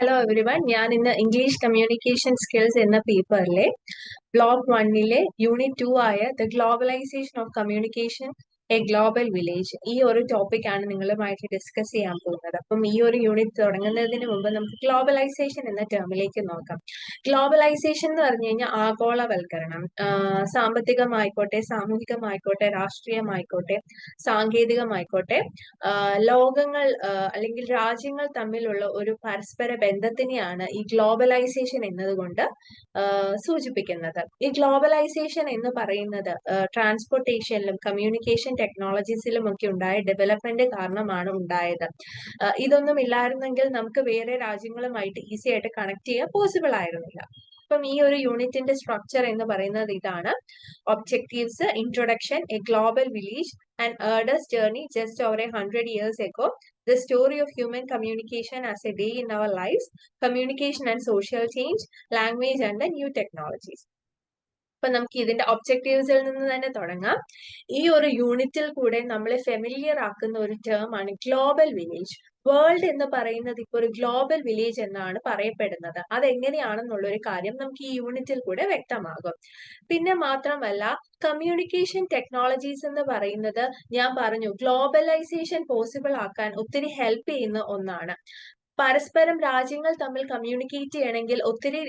Hello every one ഞാൻ ഇന്ന് English communication skills എന്ന പേപ്പറിലെ ബ്ലോക്ക് വണ്ണിലെ യൂണിറ്റ് ടു ആയ the globalisation of communication a global village ഈ ഒരു ടോപ്പിക്കാണ് നിങ്ങളുമായിട്ട് ഡിസ്കസ് ചെയ്യാൻ പോകുന്നത്. അപ്പം ഈ ഒരു യൂണിറ്റ് തുടങ്ങുന്നതിന് മുമ്പ് നമുക്ക് ഗ്ലോബലൈസേഷൻ എന്ന ടേമിലേക്ക് നോക്കാം. ഗ്ലോബലൈസേഷൻ എന്ന് പറഞ്ഞു കഴിഞ്ഞാൽ ആഗോളവൽക്കരണം. സാമ്പത്തികമായിക്കോട്ടെ സാമൂഹികമായിക്കോട്ടെ രാഷ്ട്രീയമായിക്കോട്ടെ സാങ്കേതികമായിക്കോട്ടെ ലോകങ്ങൾ അല്ലെങ്കിൽ രാജ്യങ്ങൾ തമ്മിലുള്ള ഒരു പരസ്പര ബന്ധത്തിനെയാണ് ഈ ഗ്ലോബലൈസേഷൻ എന്നതുകൊണ്ട് സൂചിപ്പിക്കുന്നത്. ഈ ഗ്ലോബലൈസേഷൻ എന്ന് പറയുന്നത് ട്രാൻസ്പോർട്ടേഷനിലും കമ്മ്യൂണിക്കേഷൻ ടെക്നോളജീസിലും ഒക്കെ ഉണ്ടായ ഡെവലപ്മെന്റ് കാരണമാണ് ഉണ്ടായത്. ഇതൊന്നും ഇല്ലായിരുന്നെങ്കിൽ നമുക്ക് വേറെ രാജ്യങ്ങളുമായിട്ട് ഈസി ആയിട്ട് കണക്ട് ചെയ്യാൻ പോസിബിൾ ആയിരുന്നില്ല. അപ്പം ഈ ഒരു യൂണിറ്റിന്റെ സ്ട്രക്ചർ എന്ന് പറയുന്നത് ഇതാണ്. Objectives introduction a global village and artist's journey just over a hundred years ago the story of human communication as a day in our life communication and social change language and new technologies. അപ്പൊ നമുക്ക് ഇതിന്റെ ഒബ്ജക്റ്റീവ്സിൽ നിന്ന് തന്നെ തുടങ്ങാം. ഈ ഒരു യൂണിറ്റിൽ കൂടെ നമ്മളെ ഫെമിലിയർ ആക്കുന്ന ഒരു ടേം ആണ് ഗ്ലോബൽ വില്ലേജ് വേൾഡ് എന്ന് പറയുന്നത് ഇപ്പോൾ ഒരു ഗ്ലോബൽ വില്ലേജ് എന്നാണ് പറയപ്പെടുന്നത്. അതെങ്ങനെയാണെന്നുള്ള ഒരു കാര്യം നമുക്ക് ഈ യൂണിറ്റിൽ കൂടെ വ്യക്തമാകും. പിന്നെ മാത്രമല്ല കമ്മ്യൂണിക്കേഷൻ ടെക്നോളജീസ് എന്ന് പറയുന്നത് ഞാൻ പറഞ്ഞു ഗ്ലോബലൈസേഷൻ പോസിബിൾ ആക്കാൻ ഒത്തിരി ഹെൽപ്പ് ചെയ്യുന്ന ഒന്നാണ്. പരസ്പരം രാജ്യങ്ങൾ തമ്മിൽ കമ്മ്യൂണിക്കേറ്റ് ചെയ്യണമെങ്കിൽ ഒത്തിരി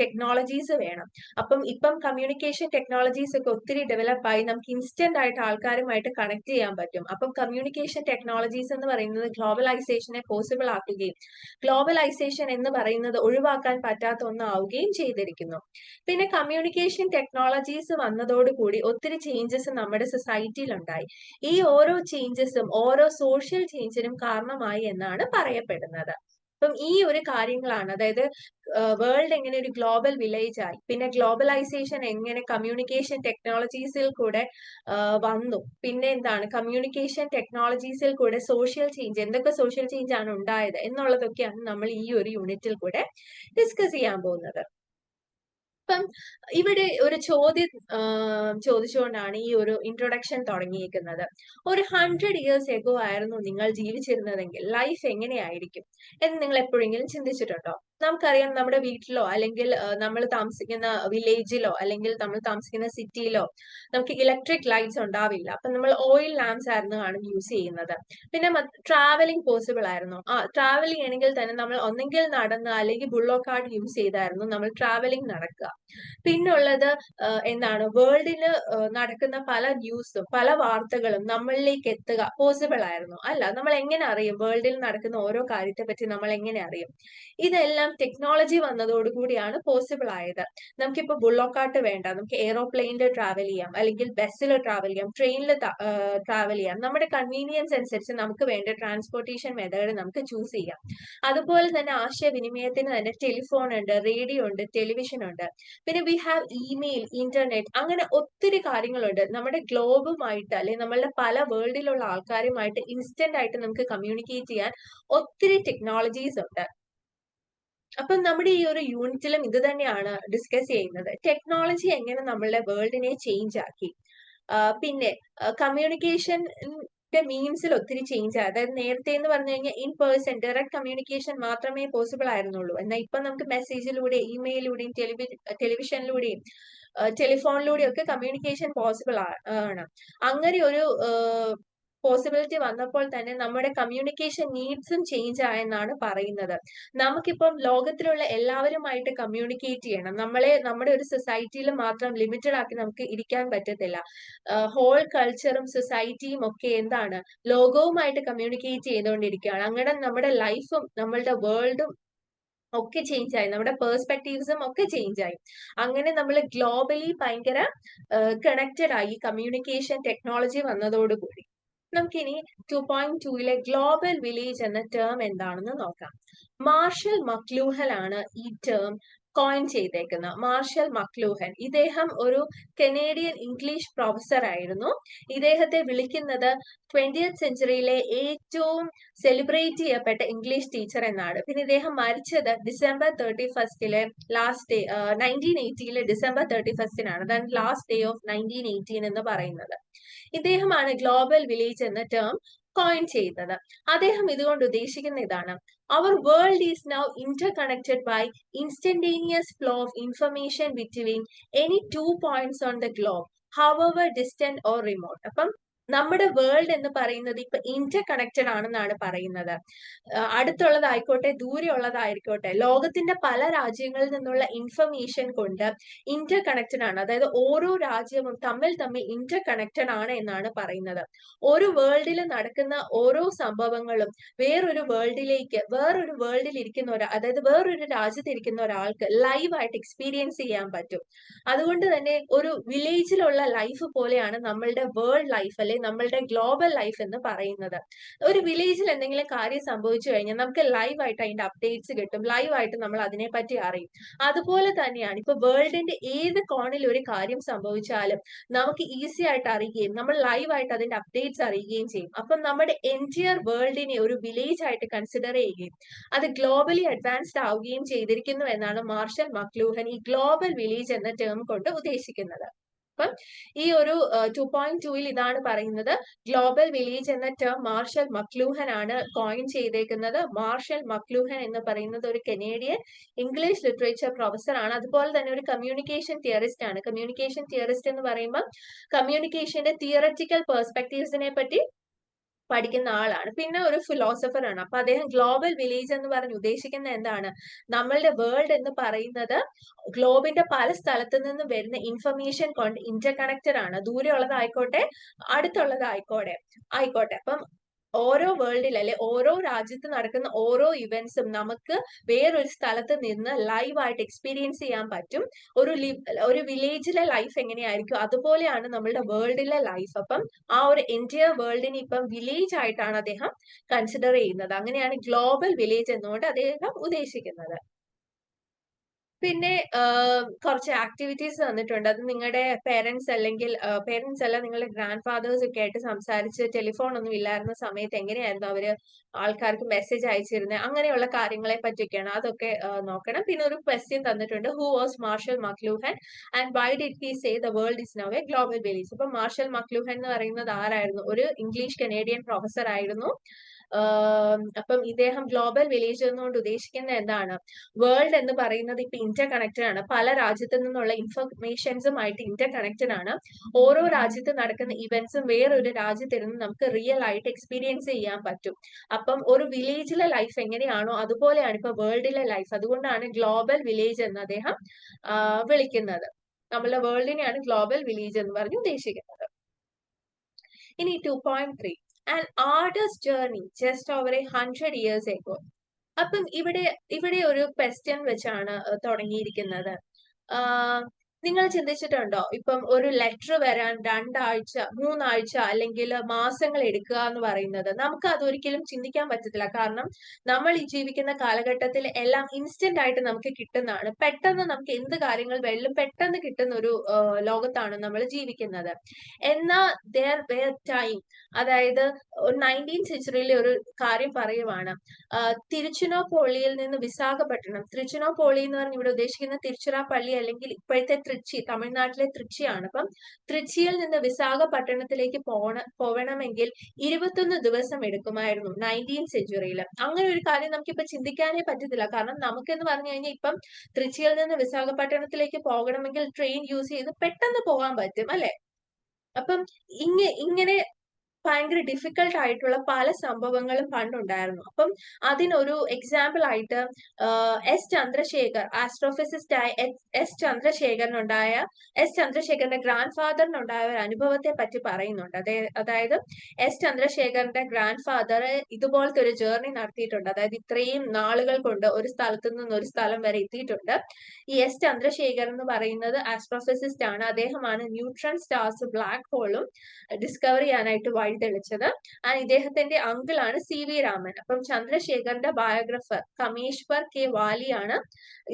ടെക്നോളജീസ് വേണം. അപ്പം ഇപ്പം കമ്മ്യൂണിക്കേഷൻ ടെക്നോളജീസ് ഒക്കെ ഒത്തിരി ഡെവലപ്പ് ആയി നമുക്ക് ഇൻസ്റ്റന്റ് ആയിട്ട് ആൾക്കാരുമായിട്ട് കണക്ട് ചെയ്യാൻ പറ്റും. അപ്പം കമ്മ്യൂണിക്കേഷൻ ടെക്നോളജീസ് എന്ന് പറയുന്നത് ഗ്ലോബലൈസേഷനെ പോസിബിൾ ആക്കുകയും ഗ്ലോബലൈസേഷൻ എന്ന് പറയുന്നത് ഒഴിവാക്കാൻ പറ്റാത്ത ഒന്നാവുകയും ചെയ്തിരിക്കുന്നു. പിന്നെ കമ്മ്യൂണിക്കേഷൻ ടെക്നോളജീസ് വന്നതോടുകൂടി ഒത്തിരി ചേഞ്ചസ് നമ്മുടെ സൊസൈറ്റിയിൽ ഉണ്ടായി ഈ ഓരോ ചേഞ്ചസും ഓരോ സോഷ്യൽ ചേഞ്ചിനും കാരണമായി എന്നാണ് പറയപ്പെടുന്നത്. അപ്പം ഈ ഒരു കാര്യങ്ങളാണ്. അതായത് വേൾഡ് എങ്ങനെ ഒരു ഗ്ലോബൽ വില്ലേജ് ആയി പിന്നെ ഗ്ലോബലൈസേഷൻ എങ്ങനെ കമ്മ്യൂണിക്കേഷൻ ടെക്നോളജീസിൽ കൂടെ വന്നു പിന്നെ എന്താണ് കമ്മ്യൂണിക്കേഷൻ ടെക്നോളജീസിൽ കൂടെ സോഷ്യൽ ചേഞ്ച് എന്തൊക്കെ സോഷ്യൽ ചേഞ്ച് ആണ് ഉണ്ടായത് എന്നുള്ളതൊക്കെയാണ് നമ്മൾ ഈ ഒരു യൂണിറ്റിൽ കൂടെ ഡിസ്കസ് ചെയ്യാൻ പോകുന്നത്. അപ്പം ഇവിടെ ഒരു ചോദ്യം ചോദിച്ചുകൊണ്ടാണ് ഈ ഒരു ഇൻട്രൊഡക്ഷൻ തുടങ്ങിയിരിക്കുന്നത്. ഒരു ഹൺഡ്രഡ് ഇയേഴ്സ് എഗോ ആയിരുന്നു നിങ്ങൾ ജീവിച്ചിരുന്നതെങ്കിൽ ലൈഫ് എങ്ങനെയായിരിക്കും എന്ന് നിങ്ങൾ എപ്പോഴെങ്കിലും ചിന്തിച്ചിട്ടുണ്ടോ? നമുക്കറിയാം നമ്മുടെ വീട്ടിലോ അല്ലെങ്കിൽ നമ്മൾ താമസിക്കുന്ന വില്ലേജിലോ അല്ലെങ്കിൽ നമ്മൾ താമസിക്കുന്ന സിറ്റിയിലോ നമുക്ക് ഇലക്ട്രിക് ലൈറ്റ്സ് ഉണ്ടാവില്ല. അപ്പൊ നമ്മൾ ഓയിൽ ലാംപ്സ് ആയിരുന്നു ആണ് യൂസ് ചെയ്യുന്നത്. പിന്നെ ട്രാവലിംഗ് പോസിബിൾ ആയിരുന്നു. ആ ട്രാവലിംഗ് ആണെങ്കിൽ തന്നെ നമ്മൾ ഒന്നെങ്കിൽ നടന്ന് അല്ലെങ്കിൽ ബുള്ളോ കാർഡ് യൂസ് ചെയ്തായിരുന്നു നമ്മൾ ട്രാവലിംഗ് നടക്കുക. പിന്നുള്ളത് എന്താണ് വേൾഡിൽ നടക്കുന്ന പല ന്യൂസും പല വാർത്തകളും നമ്മളിലേക്ക് എത്തുക പോസിബിൾ ആയിരുന്നു. അല്ല നമ്മൾ എങ്ങനെ അറിയും? വേൾഡിൽ നടക്കുന്ന ഓരോ കാര്യത്തെ പറ്റി നമ്മൾ എങ്ങനെ അറിയും? ഇതെല്ലാം ടെക്നോളജി വന്നതോടുകൂടിയാണ് പോസിബിൾ ആയത്. നമുക്കിപ്പോൾ ബുള്ളോക്കാട്ട് വേണ്ട നമുക്ക് എയ്റോപ്ലെയിനിൽ ട്രാവൽ ചെയ്യാം അല്ലെങ്കിൽ ബസ്സിൽ ട്രാവൽ ചെയ്യാം ട്രെയിനിൽ ട്രാവൽ ചെയ്യാം. നമ്മുടെ കൺവീനിയൻസ് അനുസരിച്ച് നമുക്ക് വേണ്ട ട്രാൻസ്പോർട്ടേഷൻ മെത്തേഡ് നമുക്ക് ചൂസ് ചെയ്യാം. അതുപോലെ തന്നെ ആശയവിനിമയത്തിന് തന്നെ ടെലിഫോൺ ഉണ്ട് റേഡിയോ ഉണ്ട് ടെലിവിഷൻ ഉണ്ട്. പിന്നെ വി ഹാവ് ഇമെയിൽ ഇന്റർനെറ്റ് അങ്ങനെ ഒത്തിരി കാര്യങ്ങളുണ്ട്. നമ്മുടെ ഗ്ലോബുമായിട്ട് അല്ലെങ്കിൽ നമ്മളുടെ പല വേൾഡിലുള്ള ആൾക്കാരുമായിട്ട് ഇൻസ്റ്റന്റ് ആയിട്ട് നമുക്ക് കമ്മ്യൂണിക്കേറ്റ് ചെയ്യാൻ ഒത്തിരി ടെക്നോളജീസ് ഉണ്ട്. അപ്പം നമ്മുടെ ഈ ഒരു യൂണിറ്റിലും ഇത് തന്നെയാണ് ഡിസ്കസ് ചെയ്യുന്നത്. ടെക്നോളജി എങ്ങനെ നമ്മളുടെ വേൾഡിനെ ചേഞ്ച് ആക്കി. പിന്നെ കമ്മ്യൂണിക്കേഷൻ മീൻസിൽ ഒത്തിരി ചേഞ്ച് ആയി. അതായത് നേരത്തെ എന്ന് പറഞ്ഞു കഴിഞ്ഞാൽ ഇൻ പേഴ്സൺ ഡയറക്റ്റ് കമ്മ്യൂണിക്കേഷൻ മാത്രമേ പോസിബിൾ ആയിരുന്നുള്ളൂ. എന്നാൽ ഇപ്പൊ നമുക്ക് മെസ്സേജിലൂടെ ഇമെയിലൂടെയും ടെലിവി ടെലിവിഷനിലൂടെയും ടെലിഫോണിലൂടെയും ഒക്കെ കമ്മ്യൂണിക്കേഷൻ പോസിബിൾ ആണ്. അങ്ങനെ ഒരു പോസിബിലിറ്റി വന്നപ്പോൾ തന്നെ നമ്മുടെ കമ്മ്യൂണിക്കേഷൻ നീഡ്സും ചേഞ്ച് ആയെന്നാണ് പറയുന്നത്. നമുക്കിപ്പം ലോകത്തിലുള്ള എല്ലാവരുമായിട്ട് കമ്മ്യൂണിക്കേറ്റ് ചെയ്യണം. നമ്മളെ നമ്മുടെ ഒരു സൊസൈറ്റിയിൽ മാത്രം ലിമിറ്റഡ് ആക്കി നമുക്ക് ഇരിക്കാൻ പറ്റത്തില്ല. ഹോൾ കൾച്ചറും സൊസൈറ്റിയും ഒക്കെ എന്താണ്? ലോകവുമായിട്ട് കമ്മ്യൂണിക്കേറ്റ് ചെയ്തുകൊണ്ടിരിക്കുകയാണ്. അങ്ങനെ നമ്മുടെ ലൈഫും നമ്മളുടെ വേൾഡും ഒക്കെ ചേഞ്ച് ആയി. നമ്മുടെ പേഴ്സ്പെക്റ്റീവ്സും ഒക്കെ ചേഞ്ച് ആയി. അങ്ങനെ നമ്മൾ ഗ്ലോബലി ഭയങ്കര കണക്റ്റഡ് ആയി. കമ്മ്യൂണിക്കേഷൻ ടെക്നോളജി വന്നതോടുകൂടി. നമുക്കിനി ടു പോയിന്റ് ടുവിലെ ഗ്ലോബൽ വില്ലേജ് എന്ന ടേം എന്താണെന്ന് നോക്കാം. മാർഷൽ മക്ലൂഹൽ ആണ് ഈ ടേം കോയിൻ ചെയ്തേക്കുന്നത്. മാർഷൽ മക്ലൂഹൻ ഇദ്ദേഹം ഒരു കനേഡിയൻ ഇംഗ്ലീഷ് പ്രൊഫസർ ആയിരുന്നു. ഇദ്ദേഹത്തെ വിളിക്കുന്നത് ട്വന്റിയത്ത് സെഞ്ചുറിയിലെ ഏറ്റവും സെലിബ്രേറ്റ് ചെയ്യപ്പെട്ട ഇംഗ്ലീഷ് ടീച്ചർ എന്നാണ്. പിന്നെ ഇദ്ദേഹം മരിച്ചത് ഡിസംബർ തേർട്ടി ഫസ്റ്റിലെ ലാസ്റ്റ് ഡേ നയന്റീൻ എയ്റ്റിയിലെ ഡിസംബർ തേർട്ടി ഫസ്റ്റിനാണ് അതാണ് last day of nineteen eighteen എന്ന് പറയുന്നത്. ഇദ്ദേഹമാണ് ഗ്ലോബൽ വില്ലേജ് എന്ന ടേം കോയിൻ ചെയ്യുന്നത് അദ്ദേഹം ഇതുകൊണ്ട് ഉദ്ദേശിക്കുന്ന ഇതാണ്. Our world is now interconnected by instantaneous flow of information between any two points on the globe however distant or remote അപ്പം നമ്മുടെ വേൾഡ് എന്ന് പറയുന്നത് ഇപ്പൊ ഇന്റർ കണക്റ്റഡ് ആണെന്നാണ് പറയുന്നത്. അടുത്തുള്ളതായിക്കോട്ടെ ദൂരെയുള്ളതായിരിക്കോട്ടെ ലോകത്തിന്റെ പല രാജ്യങ്ങളിൽ നിന്നുള്ള ഇൻഫർമേഷൻ കൊണ്ട് ഇന്റർ കണക്റ്റഡ് ആണ്. അതായത് ഓരോ രാജ്യവും തമ്മിൽ തമ്മിൽ ഇന്റർ കണക്റ്റഡ് ആണ് എന്നാണ് പറയുന്നത്. ഒരു വേൾഡിൽ നടക്കുന്ന ഓരോ സംഭവങ്ങളും വേറൊരു വേൾഡിലേക്ക് വേറൊരു വേൾഡിൽ ഇരിക്കുന്ന ഒരാൾ അതായത് വേറൊരു രാജ്യത്ത് ഇരിക്കുന്ന ഒരാൾക്ക് ലൈവായിട്ട് എക്സ്പീരിയൻസ് ചെയ്യാൻ പറ്റും. അതുകൊണ്ട് തന്നെ ഒരു വില്ലേജിലുള്ള ലൈഫ് പോലെയാണ് നമ്മളുടെ വേൾഡ് ലൈഫ് അല്ലെ നമ്മളുടെ ഗ്ലോബൽ ലൈഫ് എന്ന് പറയുന്നത്. ഒരു വില്ലേജിൽ എന്തെങ്കിലും കാര്യം സംഭവിച്ചു കഴിഞ്ഞാൽ നമുക്ക് ലൈവ് ആയിട്ട് അതിന്റെ അപ്ഡേറ്റ്സ് കിട്ടും. ലൈവ് ആയിട്ട് നമ്മൾ അതിനെപ്പറ്റി അറിയും. അതുപോലെ തന്നെയാണ് ഇപ്പൊ വേൾഡിന്റെ ഏത് കോണിൽ ഒരു കാര്യം സംഭവിച്ചാലും നമുക്ക് ഈസി ആയിട്ട് അറിയുകയും നമ്മൾ ലൈവ് ആയിട്ട് അതിന്റെ അപ്ഡേറ്റ്സ് അറിയുകയും ചെയ്യും. അപ്പം നമ്മുടെ എന്റിയർ വേൾഡിനെ ഒരു വില്ലേജ് ആയിട്ട് കൺസിഡർ ചെയ്യുകയും അത് ഗ്ലോബലി അഡ്വാൻസ്ഡ് ആവുകയും ചെയ്തിരിക്കുന്നു എന്നാണ് മാർഷൽ മക്ലൂഹൻ ഈ ഗ്ലോബൽ വില്ലേജ് എന്ന ടേം കൊണ്ട് ഉദ്ദേശിക്കുന്നത്. അപ്പം ഈ ഒരു ടു പോയിന്റ് ടൂയിൽ ഇതാണ് പറയുന്നത്. ഗ്ലോബൽ വില്ലേജ് എന്ന ടേം മാർഷൽ മക്ലൂഹൻ ആണ് കോയിൻ ചെയ്തേക്കുന്നത്. മാർഷൽ മക്ലൂഹൻ എന്ന് പറയുന്നത് ഒരു കനേഡിയൻ ഇംഗ്ലീഷ് ലിറ്ററേച്ചർ പ്രൊഫസർ ആണ്. അതുപോലെ തന്നെ ഒരു കമ്മ്യൂണിക്കേഷൻ തിയറിസ്റ്റ് ആണ്. കമ്മ്യൂണിക്കേഷൻ തിയറിസ്റ്റ് എന്ന് പറയുമ്പോൾ കമ്മ്യൂണിക്കേഷന്റെ തിയററ്റിക്കൽ പെർസ്പെക്ടീവ്സിനെ പറ്റി പഠിക്കുന്ന ആളാണ്. പിന്നെ ഒരു ഫിലോസഫർ ആണ്. അപ്പൊ അദ്ദേഹം ഗ്ലോബൽ വില്ലേജ് എന്ന് പറഞ്ഞ് ഉദ്ദേശിക്കുന്ന എന്താണ്? നമ്മളുടെ വേൾഡ് എന്ന് പറയുന്നത് ഗ്ലോബിന്റെ പല സ്ഥലത്തു നിന്നും വരുന്ന ഇൻഫർമേഷൻ കൊണ്ട് ഇന്റർ കണക്റ്റഡ് ആണ്. ദൂരെയുള്ളതായിക്കോട്ടെ അടുത്തുള്ളതായിക്കോട്ടെ ആയിക്കോട്ടെ. അപ്പം ഓരോ വേൾഡിൽ അല്ലെ ഓരോ രാജ്യത്ത് നടക്കുന്ന ഓരോ ഇവന്റ്സും നമുക്ക് വേറൊരു സ്ഥലത്ത് നിന്ന് ലൈവ് ആയിട്ട് എക്സ്പീരിയൻസ് ചെയ്യാൻ പറ്റും. ഒരു ഒരു വില്ലേജിലെ ലൈഫ് എങ്ങനെയായിരിക്കും? അതുപോലെയാണ് നമ്മളുടെ വേൾഡിലെ ലൈഫ് അപ്പം ആ ഒരു എന്റയർ വേൾഡിനെ ഇപ്പം വില്ലേജ് ആയിട്ടാണ് അദ്ദേഹം കൺസിഡർ ചെയ്യുന്നത്. അങ്ങനെയാണ് ഗ്ലോബൽ വില്ലേജ് എന്നുകൊണ്ട് അദ്ദേഹം ഉദ്ദേശിക്കുന്നത്. പിന്നെ കുറച്ച് ആക്ടിവിറ്റീസ് തന്നിട്ടുണ്ട്. അത് നിങ്ങളുടെ പേരൻസ് അല്ലെങ്കിൽ പേരൻസ് അല്ല നിങ്ങളുടെ ഗ്രാൻഡ് ഫാദേഴ്സ് ഒക്കെ ആയിട്ട് സംസാരിച്ച് ടെലിഫോൺ ഒന്നും ഇല്ലായിരുന്ന സമയത്ത് എങ്ങനെയായിരുന്നു അവർ ആൾക്കാർക്ക് മെസ്സേജ് അയച്ചിരുന്നത് അങ്ങനെയുള്ള കാര്യങ്ങളെ പറ്റിയൊക്കെയാണ്. അതൊക്കെ നോക്കണം. പിന്നെ ഒരു ക്വസ്റ്റ്യൻ തന്നിട്ടുണ്ട്. Who was Marshall McLuhan and why did he say the world is now a global village അപ്പൊ മാർഷൽ മക്ലൂഹൻ എന്ന് പറയുന്നത് ആരായിരുന്നു? ഒരു ഇംഗ്ലീഷ് കനേഡിയൻ പ്രൊഫസർ ആയിരുന്നു. അപ്പം ഇദ്ദേഹം ഗ്ലോബൽ വില്ലേജ് എന്നുകൊണ്ട് ഉദ്ദേശിക്കുന്നത് എന്താണ്? വേൾഡ് എന്ന് പറയുന്നത് ഇപ്പൊ ഇന്റർ കണക്റ്റഡ് ആണ്. പല രാജ്യത്തു നിന്നുള്ള ഇൻഫർമേഷൻസുമായിട്ട് ഇന്റർ കണക്റ്റഡ് ആണ്. ഓരോ രാജ്യത്ത് നടക്കുന്ന ഇവന്റ്സും വേറൊരു രാജ്യത്തിരുന്ന് നമുക്ക് റിയൽ ആയിട്ട് എക്സ്പീരിയൻസ് ചെയ്യാൻ പറ്റും. അപ്പം ഒരു വില്ലേജിലെ ലൈഫ് എങ്ങനെയാണോ അതുപോലെയാണ് ഇപ്പൊ വേൾഡിലെ ലൈഫ് അതുകൊണ്ടാണ് ഗ്ലോബൽ വില്ലേജ് എന്ന് അദ്ദേഹം വിളിക്കുന്നത്. നമ്മളെ വേൾഡിനെയാണ് ഗ്ലോബൽ വില്ലേജ് എന്ന് പറഞ്ഞ് ഉദ്ദേശിക്കുന്നത്. ഇനി two point three an artist's journey just over a hundred years ago അപ്പം ഇവിടെ ഇവിടെ ഒരു ക്വസ്റ്റ്യൻ വെച്ചാണ് തുടങ്ങിയിരിക്കുന്നത്. നിങ്ങൾ ചിന്തിച്ചിട്ടുണ്ടോ? ഇപ്പം ഒരു ലെറ്റർ വരാൻ രണ്ടാഴ്ച മൂന്നാഴ്ച അല്ലെങ്കിൽ മാസങ്ങൾ എടുക്കുക എന്ന് പറയുന്നത് നമുക്ക് അതൊരിക്കലും ചിന്തിക്കാൻ പറ്റത്തില്ല. കാരണം നമ്മൾ ഈ ജീവിക്കുന്ന കാലഘട്ടത്തിൽ എല്ലാം ഇൻസ്റ്റന്റ് ആയിട്ട് നമുക്ക് കിട്ടുന്നതാണ്. പെട്ടെന്ന് നമുക്ക് എന്ത് കാര്യങ്ങൾ വെള്ളം പെട്ടെന്ന് കിട്ടുന്ന ഒരു ലോകത്താണ് നമ്മൾ ജീവിക്കുന്നത്. എന്നാൽ ദർ വേർ ടൈം അതായത് നയന്റീൻ സെഞ്ചുറിയിലെ ഒരു കാര്യം പറയുവാണ്. തിരുച്ചിനോപോളിയിൽ നിന്ന് വിശാഖപട്ടണം. തിരുച്ചിനോപോളി എന്ന് പറഞ്ഞ് ഇവിടെ ഉദ്ദേശിക്കുന്ന തിരുച്ചിറാപ്പള്ളി അല്ലെങ്കിൽ ഇപ്പോഴത്തെ തൃച്ചി തമിഴ്നാട്ടിലെ തൃച്ചിയാണ് അപ്പം തൃച്ചിയിൽ നിന്ന് വിശാഖപട്ടണത്തിലേക്ക് പോണ പോവണമെങ്കിൽ ഇരുപത്തൊന്ന് ദിവസം എടുക്കുമായിരുന്നു നയന്റീൻ സെഞ്ചുറിയിൽ അങ്ങനെ ഒരു കാര്യം നമുക്കിപ്പോ ചിന്തിക്കാനേ പറ്റത്തില്ല. കാരണം നമുക്കെന്ന് പറഞ്ഞു കഴിഞ്ഞാൽ ഇപ്പം തൃച്ചിയിൽ നിന്ന് വിശാഖപട്ടണത്തിലേക്ക് പോകണമെങ്കിൽ ട്രെയിൻ യൂസ് ചെയ്ത് പെട്ടെന്ന് പോകാൻ പറ്റും അല്ലെ? അപ്പം ഇങ്ങ ഇങ്ങനെ ഭയങ്കര ഡിഫിക്കൽട്ട് ആയിട്ടുള്ള പല സംഭവങ്ങളും പണ്ടുണ്ടായിരുന്നു. അപ്പം അതിനൊരു എക്സാമ്പിൾ ആയിട്ട് എസ് ചന്ദ്രശേഖർ ആസ്ട്രോഫിസിസ്റ്റ് ആയ എസ് ചന്ദ്രശേഖരനുണ്ടായ എസ് ചന്ദ്രശേഖരന്റെ ഗ്രാൻഡ് ഫാദറിനുണ്ടായ ഒരു അനുഭവത്തെ പറ്റി പറയുന്നുണ്ട്. അതേ അതായത് എസ് ചന്ദ്രശേഖരന്റെ ഗ്രാൻഡ് ഫാദർ ഇതുപോലത്തെ ഒരു ജേർണി നടത്തിയിട്ടുണ്ട്. അതായത് ഇത്രയും നാളുകൾ കൊണ്ട് ഒരു സ്ഥലത്ത് നിന്ന് ഒരു സ്ഥലം വരെ എത്തിയിട്ടുണ്ട്. ഈ എസ് ചന്ദ്രശേഖർ എന്ന് പറയുന്നത് ആസ്ട്രോഫിസിസ്റ്റ് ആണ്. അദ്ദേഹമാണ് ന്യൂട്രൺ സ്റ്റാർസ് ബ്ലാക്ക് ഹോളും ഡിസ്കവർ ചെയ്യാനായിട്ട് വഴിതെളിച്ചത് ആൻഡ് ഇദ്ദേഹത്തിന്റെ അങ്കിൾ ആണ് സി വി രാമൻ. അപ്പം ചന്ദ്രശേഖറിന്റെ ബയോഗ്രഫർ കമീശ്വർ കെ വാലിയാണ്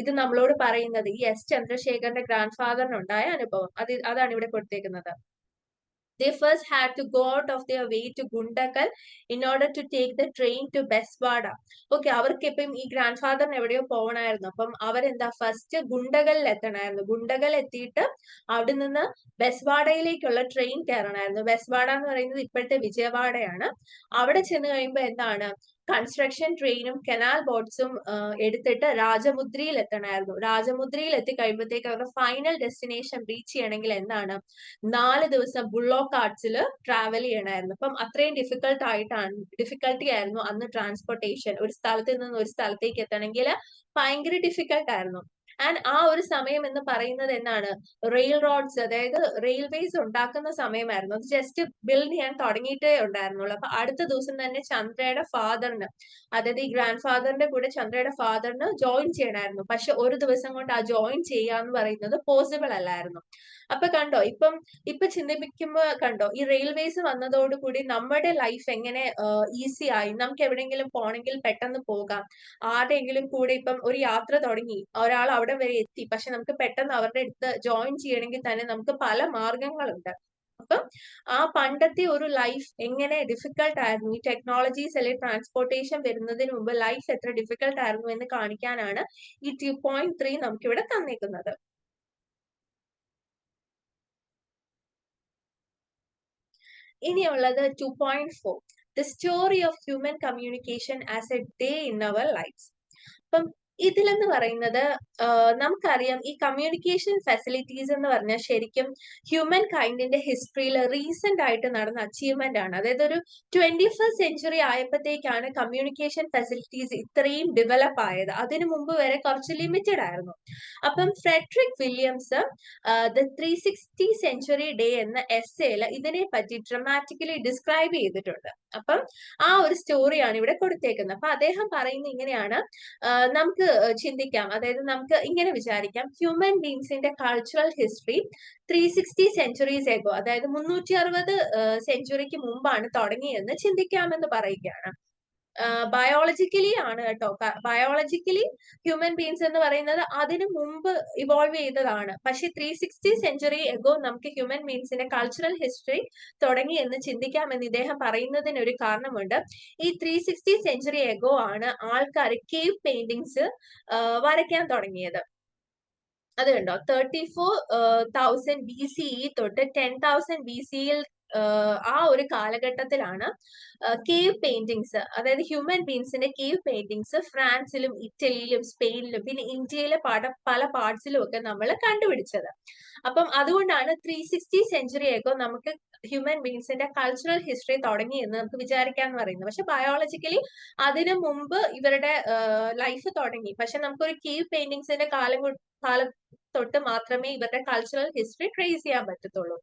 ഇത് നമ്മളോട് പറയുന്നത്. ഈ എസ് ചന്ദ്രശേഖറിന്റെ ഗ്രാൻഡ് ഫാദറിനുണ്ടായ അനുഭവം. അത് അതാണ് ഇവിടെ കൊടുത്തേക്കുന്നത്. They first had to go out of their way to Gundakal in order to take the train to Beswada. Okay അവർക്ക് ഇപ്പം ഈ ഗ്രാൻഡ് ഫാദറിന് എവിടെയോ പോകണമായിരുന്നു അപ്പം അവരെന്താ ഫസ്റ്റ് ഗുണ്ടകളിൽ എത്തണമായിരുന്നു ഗുണ്ടകൾ എത്തിയിട്ട് അവിടെ നിന്ന് ബെസ്വാഡയിലേക്കുള്ള ട്രെയിൻ കയറണമായിരുന്നു ബെസ്വാഡ എന്ന് പറയുന്നത് ഇപ്പോഴത്തെ വിജയവാഡയാണ്. അവിടെ ചെന്ന് കഴിയുമ്പോൾ എന്താണ് കൺസ്ട്രക്ഷൻ ട്രെയിനും കനാൽ ബോട്ട്സും എടുത്തിട്ട് രാജമുദ്രയിൽ എത്തണമായിരുന്നു രാജമുദ്രയിൽ എത്തി കഴിയുമ്പോഴത്തേക്ക് അവരുടെ ഫൈനൽ ഡെസ്റ്റിനേഷൻ റീച്ച് ചെയ്യണമെങ്കിൽ എന്താണ് നാല് ദിവസം ബുള്ളോ കാർട്സിൽ ട്രാവൽ ചെയ്യണമായിരുന്നു അപ്പം അത്രയും ഡിഫിക്കൽട്ട് ആയിട്ടാണ് ഡിഫിക്കൽട്ടി ആയിരുന്നു അന്ന് ട്രാൻസ്പോർട്ടേഷൻ ഒരു സ്ഥലത്ത് നിന്ന് ഒരു സ്ഥലത്തേക്ക് എത്തണമെങ്കിൽ ഭയങ്കര ഡിഫിക്കൽട്ട് ആയിരുന്നു. ആൻഡ് ആ ഒരു സമയം എന്ന് പറയുന്നത് എന്നാണ്? റെയിൽ റോഡ്സ് അതായത് റെയിൽവേസ് ഉണ്ടാക്കുന്ന സമയമായിരുന്നു. അത് ജസ്റ്റ് ബിൽഡ് ചെയ്യാൻ തുടങ്ങിയിട്ടേ ഉണ്ടായിരുന്നുള്ളൂ. അപ്പൊ അടുത്ത ദിവസം തന്നെ ചന്ദ്രയുടെ ഫാദറിന് അതായത് ഈ ഗ്രാൻഡ് ഫാദറിന്റെ കൂടെ ചന്ദ്രയുടെ ഫാദറിന് ജോയിൻ ചെയ്യണമായിരുന്നു പക്ഷെ ഒരു ദിവസം കൊണ്ട് ആ ജോയിൻ ചെയ്യാന്ന് പറയുന്നത് പോസിബിൾ അല്ലായിരുന്നു. അപ്പൊ കണ്ടോ ഇപ്പം ഇപ്പൊ ചിന്തിപ്പിക്കുമ്പോ കണ്ടോ ഈ റെയിൽവേസ് വന്നതോടുകൂടി നമ്മുടെ ലൈഫ് എങ്ങനെ ഈസി ആയി നമുക്ക് എവിടെയെങ്കിലും പോണെങ്കിൽ പെട്ടെന്ന് പോകാം. ആരുടെയെങ്കിലും കൂടെ ഇപ്പം ഒരു യാത്ര തുടങ്ങി ഒരാൾ അവിടെ വരെ എത്തി. പക്ഷെ നമുക്ക് പെട്ടെന്ന് അവരുടെ അടുത്ത് ജോയിൻ ചെയ്യണമെങ്കിൽ തന്നെ നമുക്ക് പല മാർഗങ്ങളുണ്ട്. അപ്പം ആ പണ്ടത്തെ ഒരു ലൈഫ് എങ്ങനെ ഡിഫിക്കൽട്ട് ആയിരുന്നു? ഈ ടെക്നോളജീസ് അല്ലെങ്കിൽ ട്രാൻസ്പോർട്ടേഷൻ വരുന്നതിന് മുമ്പ് ലൈഫ് എത്ര ഡിഫിക്കൽട്ട് ആയിരുന്നു എന്ന് കാണിക്കാനാണ് ഈ ടു പോയിന്റ് ത്രീ നമുക്കിവിടെ തന്നേക്കുന്നത്. ഇനിയുള്ളത് two point four the story of human communication as a day in our life അപ്പം ഇതിലെന്ന് പറയുന്നത് നമുക്കറിയാം ഈ കമ്മ്യൂണിക്കേഷൻ ഫെസിലിറ്റീസ് എന്ന് പറഞ്ഞാൽ ശരിക്കും ഹ്യൂമൻ കൈൻഡിന്റെ ഹിസ്റ്ററിയിൽ റീസെന്റ് ആയിട്ട് നടന്ന അച്ചീവ്മെന്റ് ആണ്. അതായത് ഒരു ട്വന്റി ഫസ്റ്റ് സെഞ്ചുറി ആയപ്പോഴത്തേക്കാണ് കമ്മ്യൂണിക്കേഷൻ ഫെസിലിറ്റീസ് ഇത്രയും ഡെവലപ്പ് ആയത്. അതിനു മുമ്പ് വരെ കുറച്ച് ലിമിറ്റഡ് ആയിരുന്നു. അപ്പം Frederick Williams the three sixty century day എന്ന എസ്സേയിൽ ഇതിനെ പറ്റി ഡ്രമാറ്റിക്കലി ഡിസ്ക്രൈബ് ചെയ്തിട്ടുണ്ട്. അപ്പം ആ ഒരു സ്റ്റോറിയാണ് ഇവിടെ കൊടുത്തേക്കുന്നത്. അപ്പൊ അദ്ദേഹം പറയുന്നത് ഇങ്ങനെയാണ് നമുക്ക് ചിന്തിക്കാം. അതായത് നമുക്ക് ഇങ്ങനെ വിചാരിക്കാം. Human ബീങ്സിന്റെ cultural history three sixty centuries ago അതായത് മുന്നൂറ്റി അറുപത് സെഞ്ചുറിക്ക് മുമ്പാണ് തുടങ്ങിയെന്ന് ചിന്തിക്കാമെന്ന് പറയുകയാണ്. ബയോളജിക്കലി ആണ് കേട്ടോ. ബയോളജിക്കലി ഹ്യൂമൻ ബീങ്സ് എന്ന് പറയുന്നത് അതിനു മുമ്പ് ഇവോൾവ് ചെയ്തതാണ്. പക്ഷെ ത്രീ സിക്സ്റ്റി സെഞ്ചുറി എഗോ നമുക്ക് ഹ്യൂമൻ ബീങ്സിന്റെ കൾച്ചറൽ ഹിസ്റ്ററി തുടങ്ങി എന്ന് ചിന്തിക്കാമെന്ന് ഇദ്ദേഹം പറയുന്നതിന് ഒരു കാരണമുണ്ട്. ഈ ത്രീ സിക്സ്റ്റി സെഞ്ചുറി എഗോ ആണ് ആൾക്കാർ കേവ് പെയിന്റിങ്സ് വരയ്ക്കാൻ തുടങ്ങിയത്. അത് കണ്ടോ? Thirty four thousand B C തൊട്ട് ടെൻ തൗസൻഡ് ബി സിയിൽ ആ ഒരു കാലഘട്ടത്തിലാണ് കേവ് പെയിന്റിങ്സ് അതായത് ഹ്യൂമൻ ബീങ്സിന്റെ കേവ് പെയിന്റിങ്സ് ഫ്രാൻസിലും ഇറ്റലിയിലും സ്പെയിനിലും പിന്നെ ഇന്ത്യയിലെ പല പല പാർട്സിലും ഒക്കെ നമ്മൾ കണ്ടുപിടിച്ചത്. അപ്പം അതുകൊണ്ടാണ് ത്രീ സിക്സ്റ്റി സെഞ്ചുറിയൊക്കെ നമുക്ക് ഹ്യൂമൻ ബീങ്സിന്റെ കൾച്ചറൽ ഹിസ്റ്ററി തുടങ്ങി എന്ന് നമുക്ക് വിചാരിക്കാന്ന് പറയുന്നത്. പക്ഷെ ബയോളജിക്കലി അതിനു മുമ്പ് ഇവരുടെ ലൈഫ് തുടങ്ങി. പക്ഷെ നമുക്കൊരു കേവ് പെയിന്റിങ്സിന്റെ കാലം കാലം തൊട്ട് മാത്രമേ ഇവരുടെ കൾച്ചറൽ ഹിസ്റ്ററി ട്രേസ് ചെയ്യാൻ പറ്റത്തുള്ളൂ.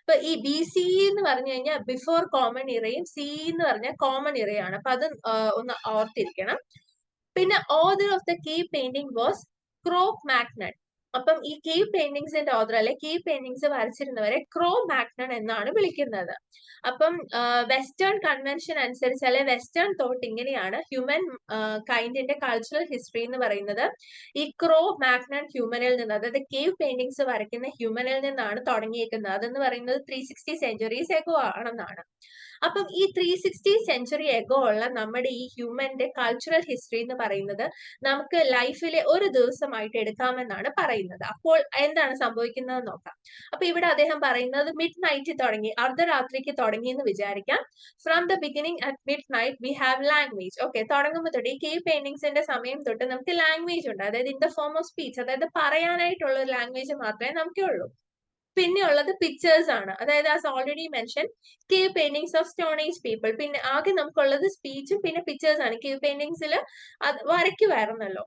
അപ്പൊ ഈ ബി സി എന്ന് പറഞ്ഞു കഴിഞ്ഞാൽ ബിഫോർ കോമൺ ഇറയും സി എന്ന് പറഞ്ഞാൽ കോമൺ ഇറയാണ് അപ്പൊ അത് ഒന്ന് ഓർത്തിരിക്കണം. പിന്നെ other of the key painting was Cro Magnon അപ്പം ഈ കേവ് പെയിന്റിങ്സിന്റെ ഓർഡർ അല്ലെ കേവ് പെയിന്റിങ്സ് വരച്ചിരുന്നവരെ ക്രോ മാഗ്നൺ എന്നാണ് വിളിക്കുന്നത്. അപ്പം വെസ്റ്റേൺ കൺവെൻഷൻ അനുസരിച്ച് അല്ലെ വെസ്റ്റേൺ തോട്ട് ഇങ്ങനെയാണ് ഹ്യൂമൻ കൈൻഡിന്റെ കൾച്ചറൽ ഹിസ്റ്ററി എന്ന് പറയുന്നത്. ഈ ക്രോ മാഗ്നൺ ഹ്യൂമനിൽ നിന്ന് അതായത് കേവ് പെയിന്റിങ്സ് വരയ്ക്കുന്ന ഹ്യൂമനിൽ നിന്നാണ് തുടങ്ങിയേക്കുന്നത്. അതെന്ന് പറയുന്നത് ത്രീ സിക്സ്റ്റി സെഞ്ചുറീസ് എഗോ ആണെന്നാണ്. അപ്പം ഈ ത്രീ സിക്സ്റ്റി സെഞ്ചുറി എഗോ ഉള്ള നമ്മുടെ ഈ ഹ്യൂമന്റെ കൾച്ചറൽ ഹിസ്റ്ററി എന്ന് പറയുന്നത് നമുക്ക് ലൈഫിലെ ഒരു ദിവസമായിട്ട് എടുക്കാമെന്നാണ് പറയുന്നത്. അപ്പോൾ എന്താണ് സംഭവിക്കുന്നത് നോക്കാം. അപ്പൊ ഇവിടെ അദ്ദേഹം പറയുന്നത് മിഡ് നൈറ്റ് തുടങ്ങി അർദ്ധരാത്രിക്ക് തുടങ്ങി എന്ന് വിചാരിക്കാം. From the beginning at midnight we have language okay തുടങ്ങുമ്പോൾ തൊട്ട് ഈ കേവ് പെയിന്റിങ്സിന്റെ സമയം തൊട്ട് നമുക്ക് ലാംഗ്വേജ് ഉണ്ട്. അതായത് in the form of speech അതായത് പറയാനായിട്ടുള്ള ഒരു ലാംഗ്വേജ് മാത്രമേ നമുക്കേ ഉള്ളൂ. പിന്നെ ഉള്ളത് പിക്ചേഴ്സ് ആണ്. അതായത് as already mention cave paintings of stone age people പിന്നെ ആകെ നമുക്കുള്ളത് സ്പീച്ചും പിന്നെ പിക്ചേഴ്സ് ആണ്. കീവ് പെയിന്റിങ്സിൽ അത് വരയ്ക്കുമായിരുന്നല്ലോ.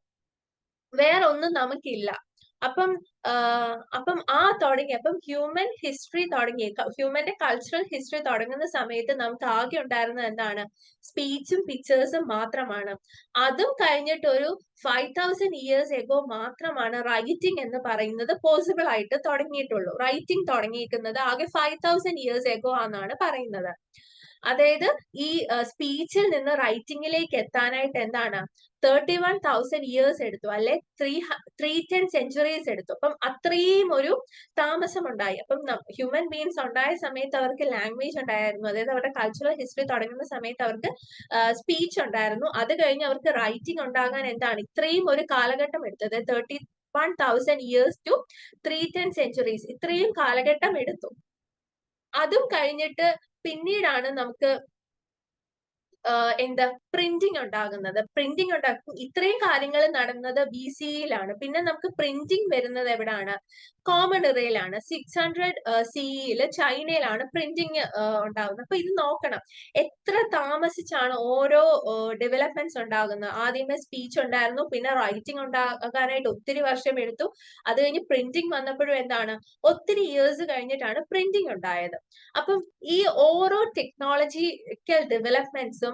വേറെ ഒന്നും നമുക്കില്ല. അപ്പം അപ്പം ആ തുടങ്ങി അപ്പം ഹ്യൂമൻ ഹിസ്റ്ററി തുടങ്ങി ഹ്യൂമന്റെ കൾച്ചറൽ ഹിസ്റ്ററി തുടങ്ങുന്ന സമയത്ത് നമുക്ക് ആകെ ഉണ്ടായിരുന്നത് എന്താണ്? സ്പീച്ചും പിക്ചേഴ്സും മാത്രമാണ്. അതും കഴിഞ്ഞിട്ട് ഒരു ഫൈവ് തൗസൻഡ് ഇയേഴ്സ് എഗോ മാത്രമാണ് റൈറ്റിംഗ് എന്ന് പറയുന്നത് പോസിബിൾ ആയിട്ട് തുടങ്ങിയിട്ടുള്ളൂ. റൈറ്റിംഗ് തുടങ്ങിയിരിക്കുന്നത് ആകെ ഫൈവ് തൗസൻഡ് ഇയേഴ്സ് എഗോ ആണെന്നാണ് പറയുന്നത്. അതായത് ഈ സ്പീച്ചിൽ നിന്ന് റൈറ്റിംഗിലേക്ക് എത്താനായിട്ട് എന്താണ്? തേർട്ടി വൺ തൗസൻഡ് ഇയേഴ്സ് എടുത്തു. അല്ലെ? ത്രീ ത്രീ ടെൻ സെഞ്ചുറീസ് എടുത്തു. അപ്പം അത്രയും ഒരു താമസം ഉണ്ടായി അപ്പം ഹ്യൂമൻ ബീങ്സ് ഉണ്ടായ സമയത്ത് അവർക്ക് ലാംഗ്വേജ് ഉണ്ടായിരുന്നു. അതായത് അവരുടെ കൾച്ചറൽ ഹിസ്റ്ററി തുടങ്ങുന്ന സമയത്ത് അവർക്ക് സ്പീച്ച് ഉണ്ടായിരുന്നു. അത് കഴിഞ്ഞ് അവർക്ക് റൈറ്റിംഗ് ഉണ്ടാകാൻ എന്താണ്? ഇത്രയും ഒരു കാലഘട്ടം എടുത്തത് thirty one thousand years to three ten centuries ഇത്രയും കാലഘട്ടം എടുത്തു. അതും കഴിഞ്ഞിട്ട് പിന്നീടാണ് നമുക്ക് എന്താ പ്രിന്റിംഗ് ഉണ്ടാകുന്നത്. പ്രിന്റിംഗ് ഉണ്ടാക്കും. ഇത്രയും കാര്യങ്ങൾ നടന്നത് ബി സി ഇയിലാണ് പിന്നെ നമുക്ക് പ്രിന്റിംഗ് വരുന്നത് എവിടാണ്? കോമൺ ഇറയിലാണ് സിക്സ് ഹൺഡ്രഡ് സിഇയിൽ ചൈനയിലാണ് പ്രിന്റിംഗ് ഉണ്ടാകുന്നത്. അപ്പൊ ഇത് നോക്കണം. എത്ര താമസിച്ചാണ് ഓരോ ഡെവലപ്മെന്റ്സ് ഉണ്ടാകുന്നത്? ആദ്യമേ സ്പീച്ച് ഉണ്ടായിരുന്നു. പിന്നെ റൈറ്റിംഗ് ഉണ്ടാകാനായിട്ട് ഒത്തിരി വർഷം എടുത്തു. അത് കഴിഞ്ഞ് പ്രിന്റിംഗ് വന്നപ്പോഴും എന്താണ്? ഒത്തിരി ഇയേഴ്സ് കഴിഞ്ഞിട്ടാണ് പ്രിന്റിംഗ് ഉണ്ടായത്. അപ്പം ഈ ഓരോ ടെക്നോളജിക്കൽ ഡെവലപ്മെന്റ്സും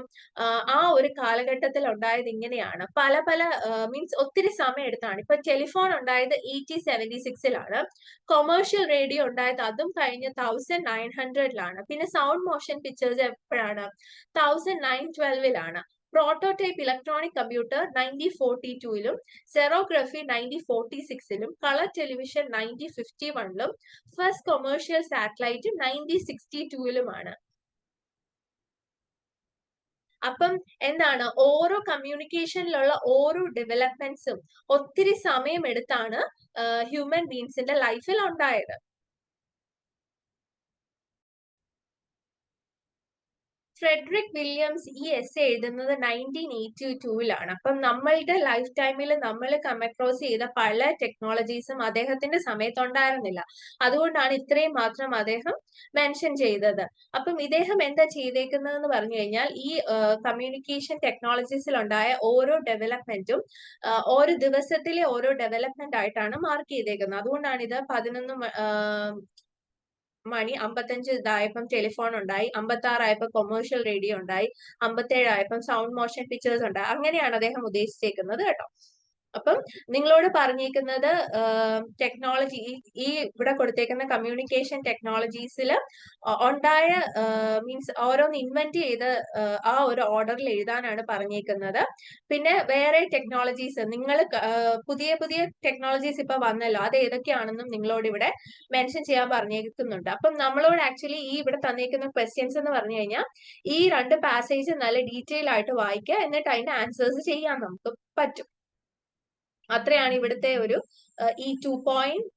ആ ഒരു കാലഘട്ടത്തിൽ ഉണ്ടായത് ഇങ്ങനെയാണ്. പല പല മീൻസ് ഒത്തിരി സമയം എടുത്താണ്. ഇപ്പൊ ടെലിഫോൺ ഉണ്ടായത് എയ്റ്റി സെവന്റി സിക്സിലാണ് കൊമേഴ്ഷ്യൽ റേഡിയോ ഉണ്ടായത് അതും കഴിഞ്ഞ തൗസൻഡ് നയൻ ഹൺഡ്രഡിലാണ് പിന്നെ സൗണ്ട് മോഷൻ പിക്ചേഴ്സ് എപ്പോഴാണ്? Thousand nine ട്വൽവിലാണ് prototype electronic computer nineteen forty ടൂയിലും xerography nineteen forty സിക്സിലും colour television nineteen fifty വണ്ണിലും first commercial satellite nineteen sixty ടൂയിലുമാണ് അപ്പം എന്താണ്? ഓരോ കമ്മ്യൂണിക്കേഷനിലുള്ള ഓരോ ഡെവലപ്മെന്റ്സും ഒത്തിരി സമയം എടുത്താണ് ഹ്യൂമൻ ബീങ്സിന്റെ ലൈഫിൽ ഉണ്ടായത്. ഫ്രെഡറിക് വില്യംസ് ഈ എസ് എഴുതുന്നത് നയന്റീൻ എയ്റ്റി ടൂവിലാണ് അപ്പം നമ്മളുടെ ലൈഫ് ടൈമിൽ നമ്മൾ കമക്രോസ് ചെയ്ത പല ടെക്നോളജീസും അദ്ദേഹത്തിന്റെ സമയത്തുണ്ടായിരുന്നില്ല. അതുകൊണ്ടാണ് ഇത്രയും മാത്രം അദ്ദേഹം മെൻഷൻ ചെയ്തത്. അപ്പം ഇദ്ദേഹം എന്താ ചെയ്തേക്കുന്നതെന്ന് പറഞ്ഞു കഴിഞ്ഞാൽ ഈ കമ്മ്യൂണിക്കേഷൻ ടെക്നോളജീസിലുണ്ടായ ഓരോ ഡെവലപ്മെന്റും ഓരോ ദിവസത്തിലെ ഓരോ ഡെവലപ്മെന്റ് ആയിട്ടാണ് മാർക്ക് ചെയ്തേക്കുന്നത്. അതുകൊണ്ടാണ് ഇത് പതിനൊന്ന് മണി അമ്പത്തഞ്ച് ഇതായപ്പം ടെലിഫോൺ ഉണ്ടായി. അമ്പത്തി ആറായപ്പോൾ കൊമേഴ്ഷ്യൽ റേഡിയോ ഉണ്ടായി. അമ്പത്തി ആയപ്പം സൗണ്ട് മോഷൻ പിക്ചേഴ്സ് ഉണ്ടായി. അങ്ങനെയാണ് അദ്ദേഹം ഉദ്ദേശിച്ചേക്കുന്നത് കേട്ടോ. അപ്പം നിങ്ങളോട് പറഞ്ഞേക്കുന്നത് ടെക്നോളജി ഈ ഇവിടെ കൊടുത്തേക്കുന്ന കമ്മ്യൂണിക്കേഷൻ ടെക്നോളജീസിൽ ഉണ്ടായ മീൻസ് ഓരോന്ന് ഇൻവെന്റ് ചെയ്ത് ആ ഒരു ഓർഡറിൽ എഴുതാനാണ് പറഞ്ഞേക്കുന്നത് പിന്നെ വേറെ ടെക്നോളജീസ് നിങ്ങൾ പുതിയ പുതിയ ടെക്നോളജീസ് ഇപ്പൊ വന്നല്ലോ. അത് ഏതൊക്കെയാണെന്നും നിങ്ങളോട് ഇവിടെ മെൻഷൻ ചെയ്യാൻ പറഞ്ഞേക്കുന്നുണ്ട് അപ്പം നമ്മളോട് ആക്ച്വലി ഈ ഇവിടെ തന്നേക്കുന്ന ക്വസ്റ്റ്യൻസ് എന്ന് പറഞ്ഞു കഴിഞ്ഞാൽ ഈ രണ്ട് പാസേജ് നല്ല ഡീറ്റെയിൽ ആയിട്ട് വായിക്കുക. എന്നിട്ട് അതിന്റെ ആൻസേഴ്സ് ചെയ്യാൻ നമുക്ക് പറ്റും. അത്രയാണ് ഇവിടുത്തെ ഒരു ഈ ടു പോയിന്റ്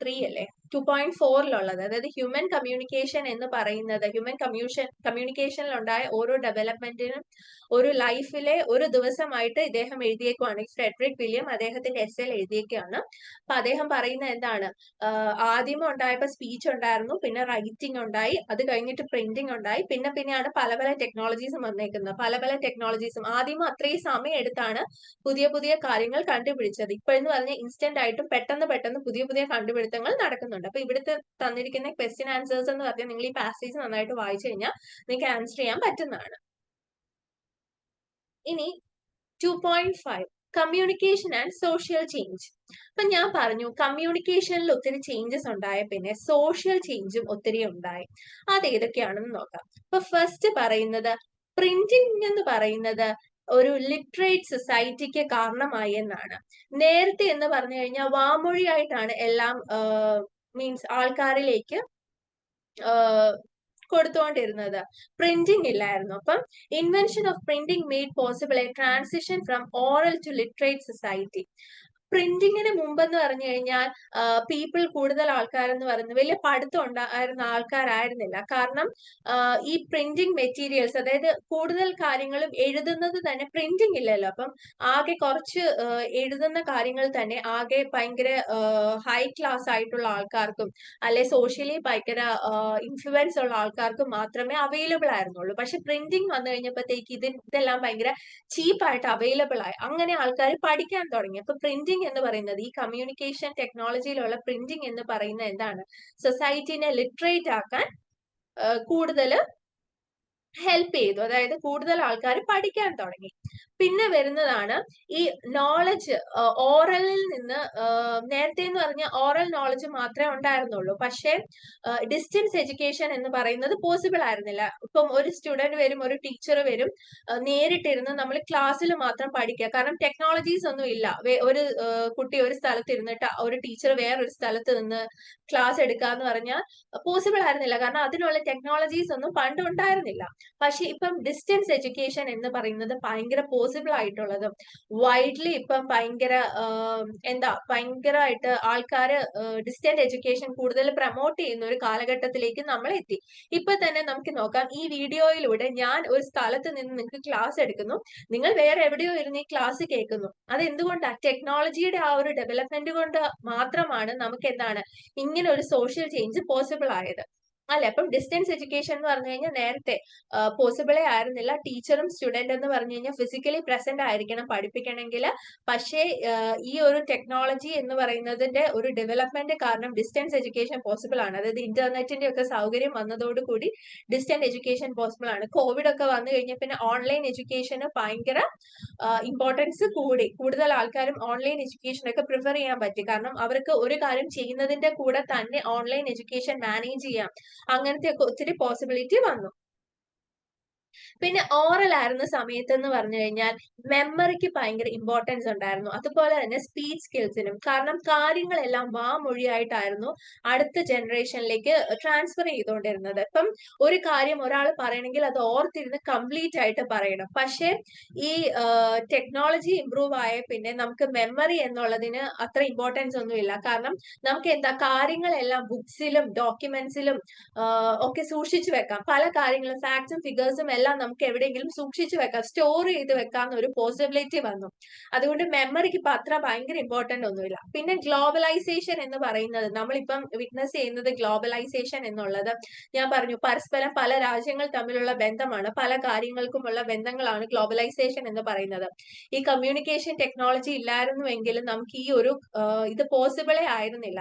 ത്രീ അല്ലേ? ടു പോയിന്റ് ഫോറിലുള്ളത് അതായത് ഹ്യൂമൻ കമ്മ്യൂണിക്കേഷൻ എന്ന് പറയുന്നത് ഹ്യൂമൻ കമ്മ്യൂഷൻ കമ്മ്യൂണിക്കേഷനിലുണ്ടായ ഓരോ ഡെവലപ്മെന്റിനും ഒരു ലൈഫിലെ ഒരു ദിവസമായിട്ട് ഇദ്ദേഹം എഴുതിയേക്കുവാണ്. ഫ്രെഡറിക് വില്യം അദ്ദേഹത്തിന്റെ എസ് എൽ എഴുതിയേക്കാണ് അപ്പൊ അദ്ദേഹം പറയുന്ന എന്താണ്? ആദ്യം ഉണ്ടായപ്പോ സ്പീച്ച് ഉണ്ടായിരുന്നു പിന്നെ റൈറ്റിംഗ് ഉണ്ടായി അത് കഴിഞ്ഞിട്ട് പ്രിന്റിംഗ് ഉണ്ടായി പിന്നെ പിന്നെയാണ് പല പല ടെക്നോളജീസും വന്നേക്കുന്നത്. പല പല ടെക്നോളജീസും ആദ്യം അത്രയും സമയം എടുത്താണ് പുതിയ പുതിയ കാര്യങ്ങൾ കണ്ടുപിടിച്ചത്. ഇപ്പോഴെന്ന് പറഞ്ഞ ഇൻസ്റ്റന്റ് ആയിട്ടും പെട്ടെന്ന് പെട്ടെന്ന് പുതിയ പുതിയ കണ്ടുപിടുത്തങ്ങൾ നടക്കുന്നുണ്ട്. അപ്പൊ ഇവിടുത്തെ തന്നിരിക്കുന്ന ക്വസ്റ്റ്യൻ ആൻസേഴ്സ് എന്ന് പറഞ്ഞാൽ നിങ്ങൾ ഈ പാസേജ് നന്നായിട്ട് വായിച്ചു കഴിഞ്ഞാൽ നിങ്ങൾക്ക് ആൻസർ ചെയ്യാൻ പറ്റുന്നതാണ്. ഇനി two point five communication and social change അപ്പൊ ഞാൻ പറഞ്ഞു കമ്മ്യൂണിക്കേഷനിൽ ഒത്തിരി ചേഞ്ചസ് ഉണ്ടായ പിന്നെ സോഷ്യൽ ചേഞ്ചും ഒത്തിരി ഉണ്ടായി. അത് ഏതൊക്കെയാണെന്ന് നോക്കാം. അപ്പൊ ഫസ്റ്റ് പറയുന്നത് പ്രിന്റിംഗ് എന്ന് പറയുന്നത് ഒരു ലിറ്ററേറ്റ് സൊസൈറ്റിക്ക് കാരണമായി എന്നാണ്. നേരത്തെ എന്ന് പറഞ്ഞു കഴിഞ്ഞാൽ വാമൊഴിയായിട്ടാണ് എല്ലാം മീൻസ് ആൾക്കാരിലേക്ക് കൊടുത്തുകൊണ്ടിരുന്നത്. പ്രിന്റിംഗ് ഇല്ലായിരുന്നു. അപ്പം invention of printing made possible a transition from oral to literate society പ്രിന്റിങ്ങിന് മുമ്പെന്ന് പറഞ്ഞു കഴിഞ്ഞാൽ പീപ്പിൾ കൂടുതൽ ആൾക്കാരെന്ന് പറയുന്നത് വലിയ പഠിത്തം ഉണ്ടായിരുന്ന ആൾക്കാരായിരുന്നില്ല. കാരണം ഈ പ്രിന്റിംഗ് മെറ്റീരിയൽസ് അതായത് കൂടുതൽ കാര്യങ്ങളും എഴുതുന്നത് തന്നെ പ്രിന്റിംഗ് ഇല്ലല്ലോ. അപ്പം ആകെ കുറച്ച് എഴുതുന്ന കാര്യങ്ങൾ തന്നെ ആകെ ഭയങ്കര ഹൈ ക്ലാസ് ആയിട്ടുള്ള ആൾക്കാർക്കും അല്ലെ സോഷ്യലി ഭയങ്കര ഇൻഫ്ലുവൻസ് ഉള്ള ആൾക്കാർക്കും മാത്രമേ അവൈലബിൾ ആയിരുന്നുള്ളൂ. പക്ഷെ പ്രിന്റിംഗ് വന്നു കഴിഞ്ഞപ്പോഴത്തേക്ക് ഇത് ഇതെല്ലാം ഭയങ്കര ചീപ്പായിട്ട് അവൈലബിൾ ആയി. അങ്ങനെ ആൾക്കാർ പഠിക്കാൻ തുടങ്ങി. അപ്പൊ പ്രിന്റിംഗ് എന്ന് പറയുന്നത് ഈ കമ്മ്യൂണിക്കേഷൻ ടെക്നോളജിയിലുള്ള പ്രിന്റിംഗ് എന്ന് പറയുന്നത് എന്താണ്? സൊസൈറ്റിനെ ലിറ്ററേറ്റ് ആക്കാൻ കൂടുതൽ ഹെൽപ്പ് ചെയ്തു. അതായത് കൂടുതൽ ആൾക്കാർ പഠിക്കാൻ തുടങ്ങി. പിന്നെ വരുന്നതാണ് ഈ നോളജ് ഓറലിൽ നിന്ന് നേരത്തെ എന്ന് പറഞ്ഞ ഓറൽ നോളജ് മാത്രമേ ഉണ്ടായിരുന്നുള്ളൂ. പക്ഷേ ഡിസ്റ്റൻസ് എഡ്യൂക്കേഷൻ എന്ന് പറയുന്നത് പോസിബിൾ ആയിരുന്നില്ല. ഇപ്പം ഒരു സ്റ്റുഡന്റ് വരും ഒരു ടീച്ചർ വരും നേരിട്ടിരുന്ന് നമ്മൾ ക്ലാസ്സിൽ മാത്രം പഠിക്കുക. കാരണം ടെക്നോളജീസ് ഒന്നും ഇല്ല. ഒരു കുട്ടി ഒരു സ്ഥലത്ത് ഇരുന്നിട്ട് ഒരു ടീച്ചർ വേറൊരു സ്ഥലത്ത് നിന്ന് ക്ലാസ് എടുക്കുക എന്ന് പറഞ്ഞാൽ പോസിബിൾ ആയിരുന്നില്ല. കാരണം അതിനുള്ള ടെക്നോളജീസ് ഒന്നും പണ്ട് ഉണ്ടായിരുന്നില്ല. പക്ഷെ ഇപ്പം ഡിസ്റ്റൻസ് എഡ്യൂക്കേഷൻ എന്ന് പറയുന്നത് ഭയങ്കര പോസിബിൾ ആയിട്ടുള്ളതും. വൈഡ്ലി ഇപ്പം ഭയങ്കര എന്താ ഭയങ്കരമായിട്ട് ആൾക്കാർ ഡിസ്റ്റൻസ് എഡ്യൂക്കേഷൻ കൂടുതൽ പ്രൊമോട്ട് ചെയ്യുന്ന ഒരു കാലഘട്ടത്തിലേക്ക് നമ്മൾ എത്തി. ഇപ്പൊ തന്നെ നമുക്ക് നോക്കാം. ഈ വീഡിയോയിലൂടെ ഞാൻ ഒരു സ്ഥലത്ത് നിന്ന് നിങ്ങൾക്ക് ക്ലാസ് എടുക്കുന്നു. നിങ്ങൾ വേറെ എവിടെയോ ഇരുന്ന് ഈ ക്ലാസ് കേൾക്കുന്നു. അത് എന്തുകൊണ്ടാണ് ടെക്നോളജിയുടെ ആ ഒരു ഡെവലപ്മെന്റ് കൊണ്ട് മാത്രമാണ് നമുക്ക് എന്താണ് ഇങ്ങനെ ഒരു സോഷ്യൽ ചേഞ്ച് പോസിബിൾ ആയത്. അല്ലെ? അപ്പം ഡിസ്റ്റൻസ് എഡ്യൂക്കേഷൻ എന്ന് പറഞ്ഞു കഴിഞ്ഞാൽ നേരത്തെ പോസിബിളേ ആയിരുന്നില്ല. ടീച്ചറും സ്റ്റുഡന്റ് എന്ന് പറഞ്ഞു കഴിഞ്ഞാൽ ഫിസിക്കലി പ്രസന്റ് ആയിരിക്കണം പഠിപ്പിക്കണമെങ്കിൽ. പക്ഷേ ഈ ഒരു ടെക്നോളജി എന്ന് പറയുന്നതിന്റെ ഒരു ഡെവലപ്മെന്റ് കാരണം ഡിസ്റ്റൻസ് എഡ്യൂക്കേഷൻ പോസിബിൾ ആണ്. അതായത് ഇന്റർനെറ്റിന്റെ ഒക്കെ സൗകര്യം വന്നതോടുകൂടി ഡിസ്റ്റൻസ് എഡ്യൂക്കേഷൻ പോസിബിൾ ആണ്. കോവിഡ് ഒക്കെ വന്നു കഴിഞ്ഞ പിന്നെ ഓൺലൈൻ എഡ്യൂക്കേഷന് ഭയങ്കര ഇമ്പോർട്ടൻസ് കൂടി. കൂടുതൽ ആൾക്കാരും ഓൺലൈൻ എഡ്യൂക്കേഷൻ ഒക്കെ പ്രിഫർ ചെയ്യാൻ പറ്റി. കാരണം അവർക്ക് ഒരു കാര്യം ചെയ്യുന്നതിന്റെ കൂടെ തന്നെ ഓൺലൈൻ എഡ്യൂക്കേഷൻ മാനേജ് ചെയ്യാം. അങ്ങനത്തെ ഒക്കെ ഒത്തിരി പോസിബിലിറ്റി വന്നു. പിന്നെ ഓറൽ ആയിരുന്ന സമയത്ത് എന്ന് പറഞ്ഞു കഴിഞ്ഞാൽ മെമ്മറിക്ക് ഭയങ്കര ഇമ്പോർട്ടൻസ് ഉണ്ടായിരുന്നു. അതുപോലെ തന്നെ സ്പീച്ച് സ്കിൽസിനും കാരണം കാര്യങ്ങളെല്ലാം വാമൊഴിയായിട്ടായിരുന്നു അടുത്ത ജനറേഷനിലേക്ക് ട്രാൻസ്ഫർ ചെയ്തുകൊണ്ടിരുന്നത്. ഇപ്പം ഒരു കാര്യം ഒരാൾ പറയണമെങ്കിൽ അത് ഓർത്തിരുന്ന് കംപ്ലീറ്റ് ആയിട്ട് പറയണം. പക്ഷേ ഈ ടെക്നോളജി ഇമ്പ്രൂവ് ആയ പിന്നെ നമുക്ക് മെമ്മറി എന്നുള്ളതിന് അത്ര ഇമ്പോർട്ടൻസ് ഒന്നുമില്ല കാരണം നമുക്ക് എന്താ കാര്യങ്ങളെല്ലാം ബുക്സിലും ഡോക്യുമെന്റ്സിലും ഒക്കെ സൂക്ഷിച്ചു വെക്കാം. പല കാര്യങ്ങളും ഫാക്ട്സും ഫിഗേഴ്സും എല്ലാം നമുക്ക് എവിടെയെങ്കിലും സൂക്ഷിച്ചു വെക്കാം. സ്റ്റോർ ചെയ്ത് വെക്കാവുന്ന ഒരു പോസിബിലിറ്റി വന്നു. അതുകൊണ്ട് മെമ്മറിക്ക് ഇപ്പൊ അത്ര ഭയങ്കര ഇമ്പോർട്ടന്റ് ഒന്നുമില്ല. പിന്നെ ഗ്ലോബലൈസേഷൻ എന്ന് പറയുന്നത് നമ്മളിപ്പം വിറ്റ്നസ് ചെയ്യുന്നത് ഗ്ലോബലൈസേഷൻ എന്നുള്ളത് ഞാൻ പറഞ്ഞു പരസ്പരം പല രാജ്യങ്ങൾ തമ്മിലുള്ള ബന്ധമാണ് പല കാര്യങ്ങൾക്കുമുള്ള ബന്ധങ്ങളാണ് ഗ്ലോബലൈസേഷൻ എന്ന് പറയുന്നത്. ഈ കമ്മ്യൂണിക്കേഷൻ ടെക്നോളജി ഇല്ലായിരുന്നുവെങ്കിലും നമുക്ക് ഈ ഒരു ഇത് പോസിബിളേ ആയിരുന്നില്ല.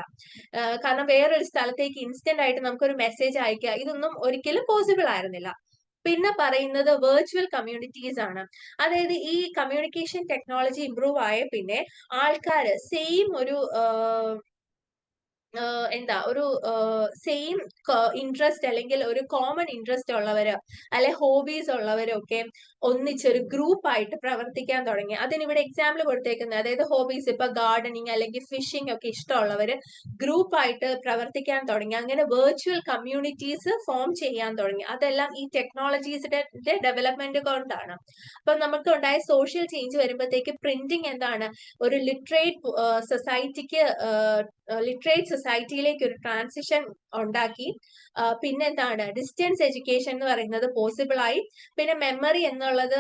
കാരണം വേറൊരു സ്ഥലത്തേക്ക് ഇൻസ്റ്റന്റ് ആയിട്ട് നമുക്കൊരു മെസ്സേജ് അയക്കുക ഇതൊന്നും ഒരിക്കലും പോസിബിൾ ആയിരുന്നില്ല. പിന്നെ പറയുന്നത് വെർച്വൽ കമ്മ്യൂണിറ്റീസ് ആണ്. അതായത് ഈ കമ്മ്യൂണിക്കേഷൻ ടെക്നോളജി ഇമ്പ്രൂവ് ആയ പിന്നെ ആൾക്കാര് സെയിം ഒരു എന്താ ഒരു സെയിം ഇൻട്രസ്റ്റ് അല്ലെങ്കിൽ ഒരു കോമൺ ഇൻട്രസ്റ്റ് ഉള്ളവര് അല്ലെ ഹോബീസ് ഉള്ളവരൊക്കെ ഒന്നിച്ചൊരു ഗ്രൂപ്പ് ആയിട്ട് പ്രവർത്തിക്കാൻ തുടങ്ങി. അതിനിവിടെ എക്സാമ്പിൾ കൊടുത്തേക്കുന്നത് അതായത് ഹോബീസ് ഇപ്പൊ ഗാർഡനിങ് അല്ലെങ്കിൽ ഫിഷിംഗ് ഒക്കെ ഇഷ്ടമുള്ളവര് ഗ്രൂപ്പ് ആയിട്ട് പ്രവർത്തിക്കാൻ തുടങ്ങി. അങ്ങനെ വെർച്വൽ കമ്മ്യൂണിറ്റീസ് ഫോം ചെയ്യാൻ തുടങ്ങി. അതെല്ലാം ഈ ടെക്നോളജീസിന്റെ ഡെവലപ്മെന്റ് കൊണ്ടാണ്. അപ്പൊ നമുക്ക് ഉണ്ടായ സോഷ്യൽ ചേഞ്ച് വരുമ്പോഴത്തേക്ക് പ്രിന്റിങ് എന്താണ്? ഒരു ലിറ്ററേറ്റ് സൊസൈറ്റിക്ക് ലിറ്ററേറ്റ് സൊസൈറ്റിയിലേക്ക് ഒരു ട്രാൻസിഷൻ ഉണ്ടാക്കി. പിന്നെ എന്താണ് ഡിസ്റ്റൻസ് എഡ്യൂക്കേഷൻ എന്ന് പറയുന്നത് പോസിബിൾ ആയി. പിന്നെ മെമ്മറി എന്നുള്ളത്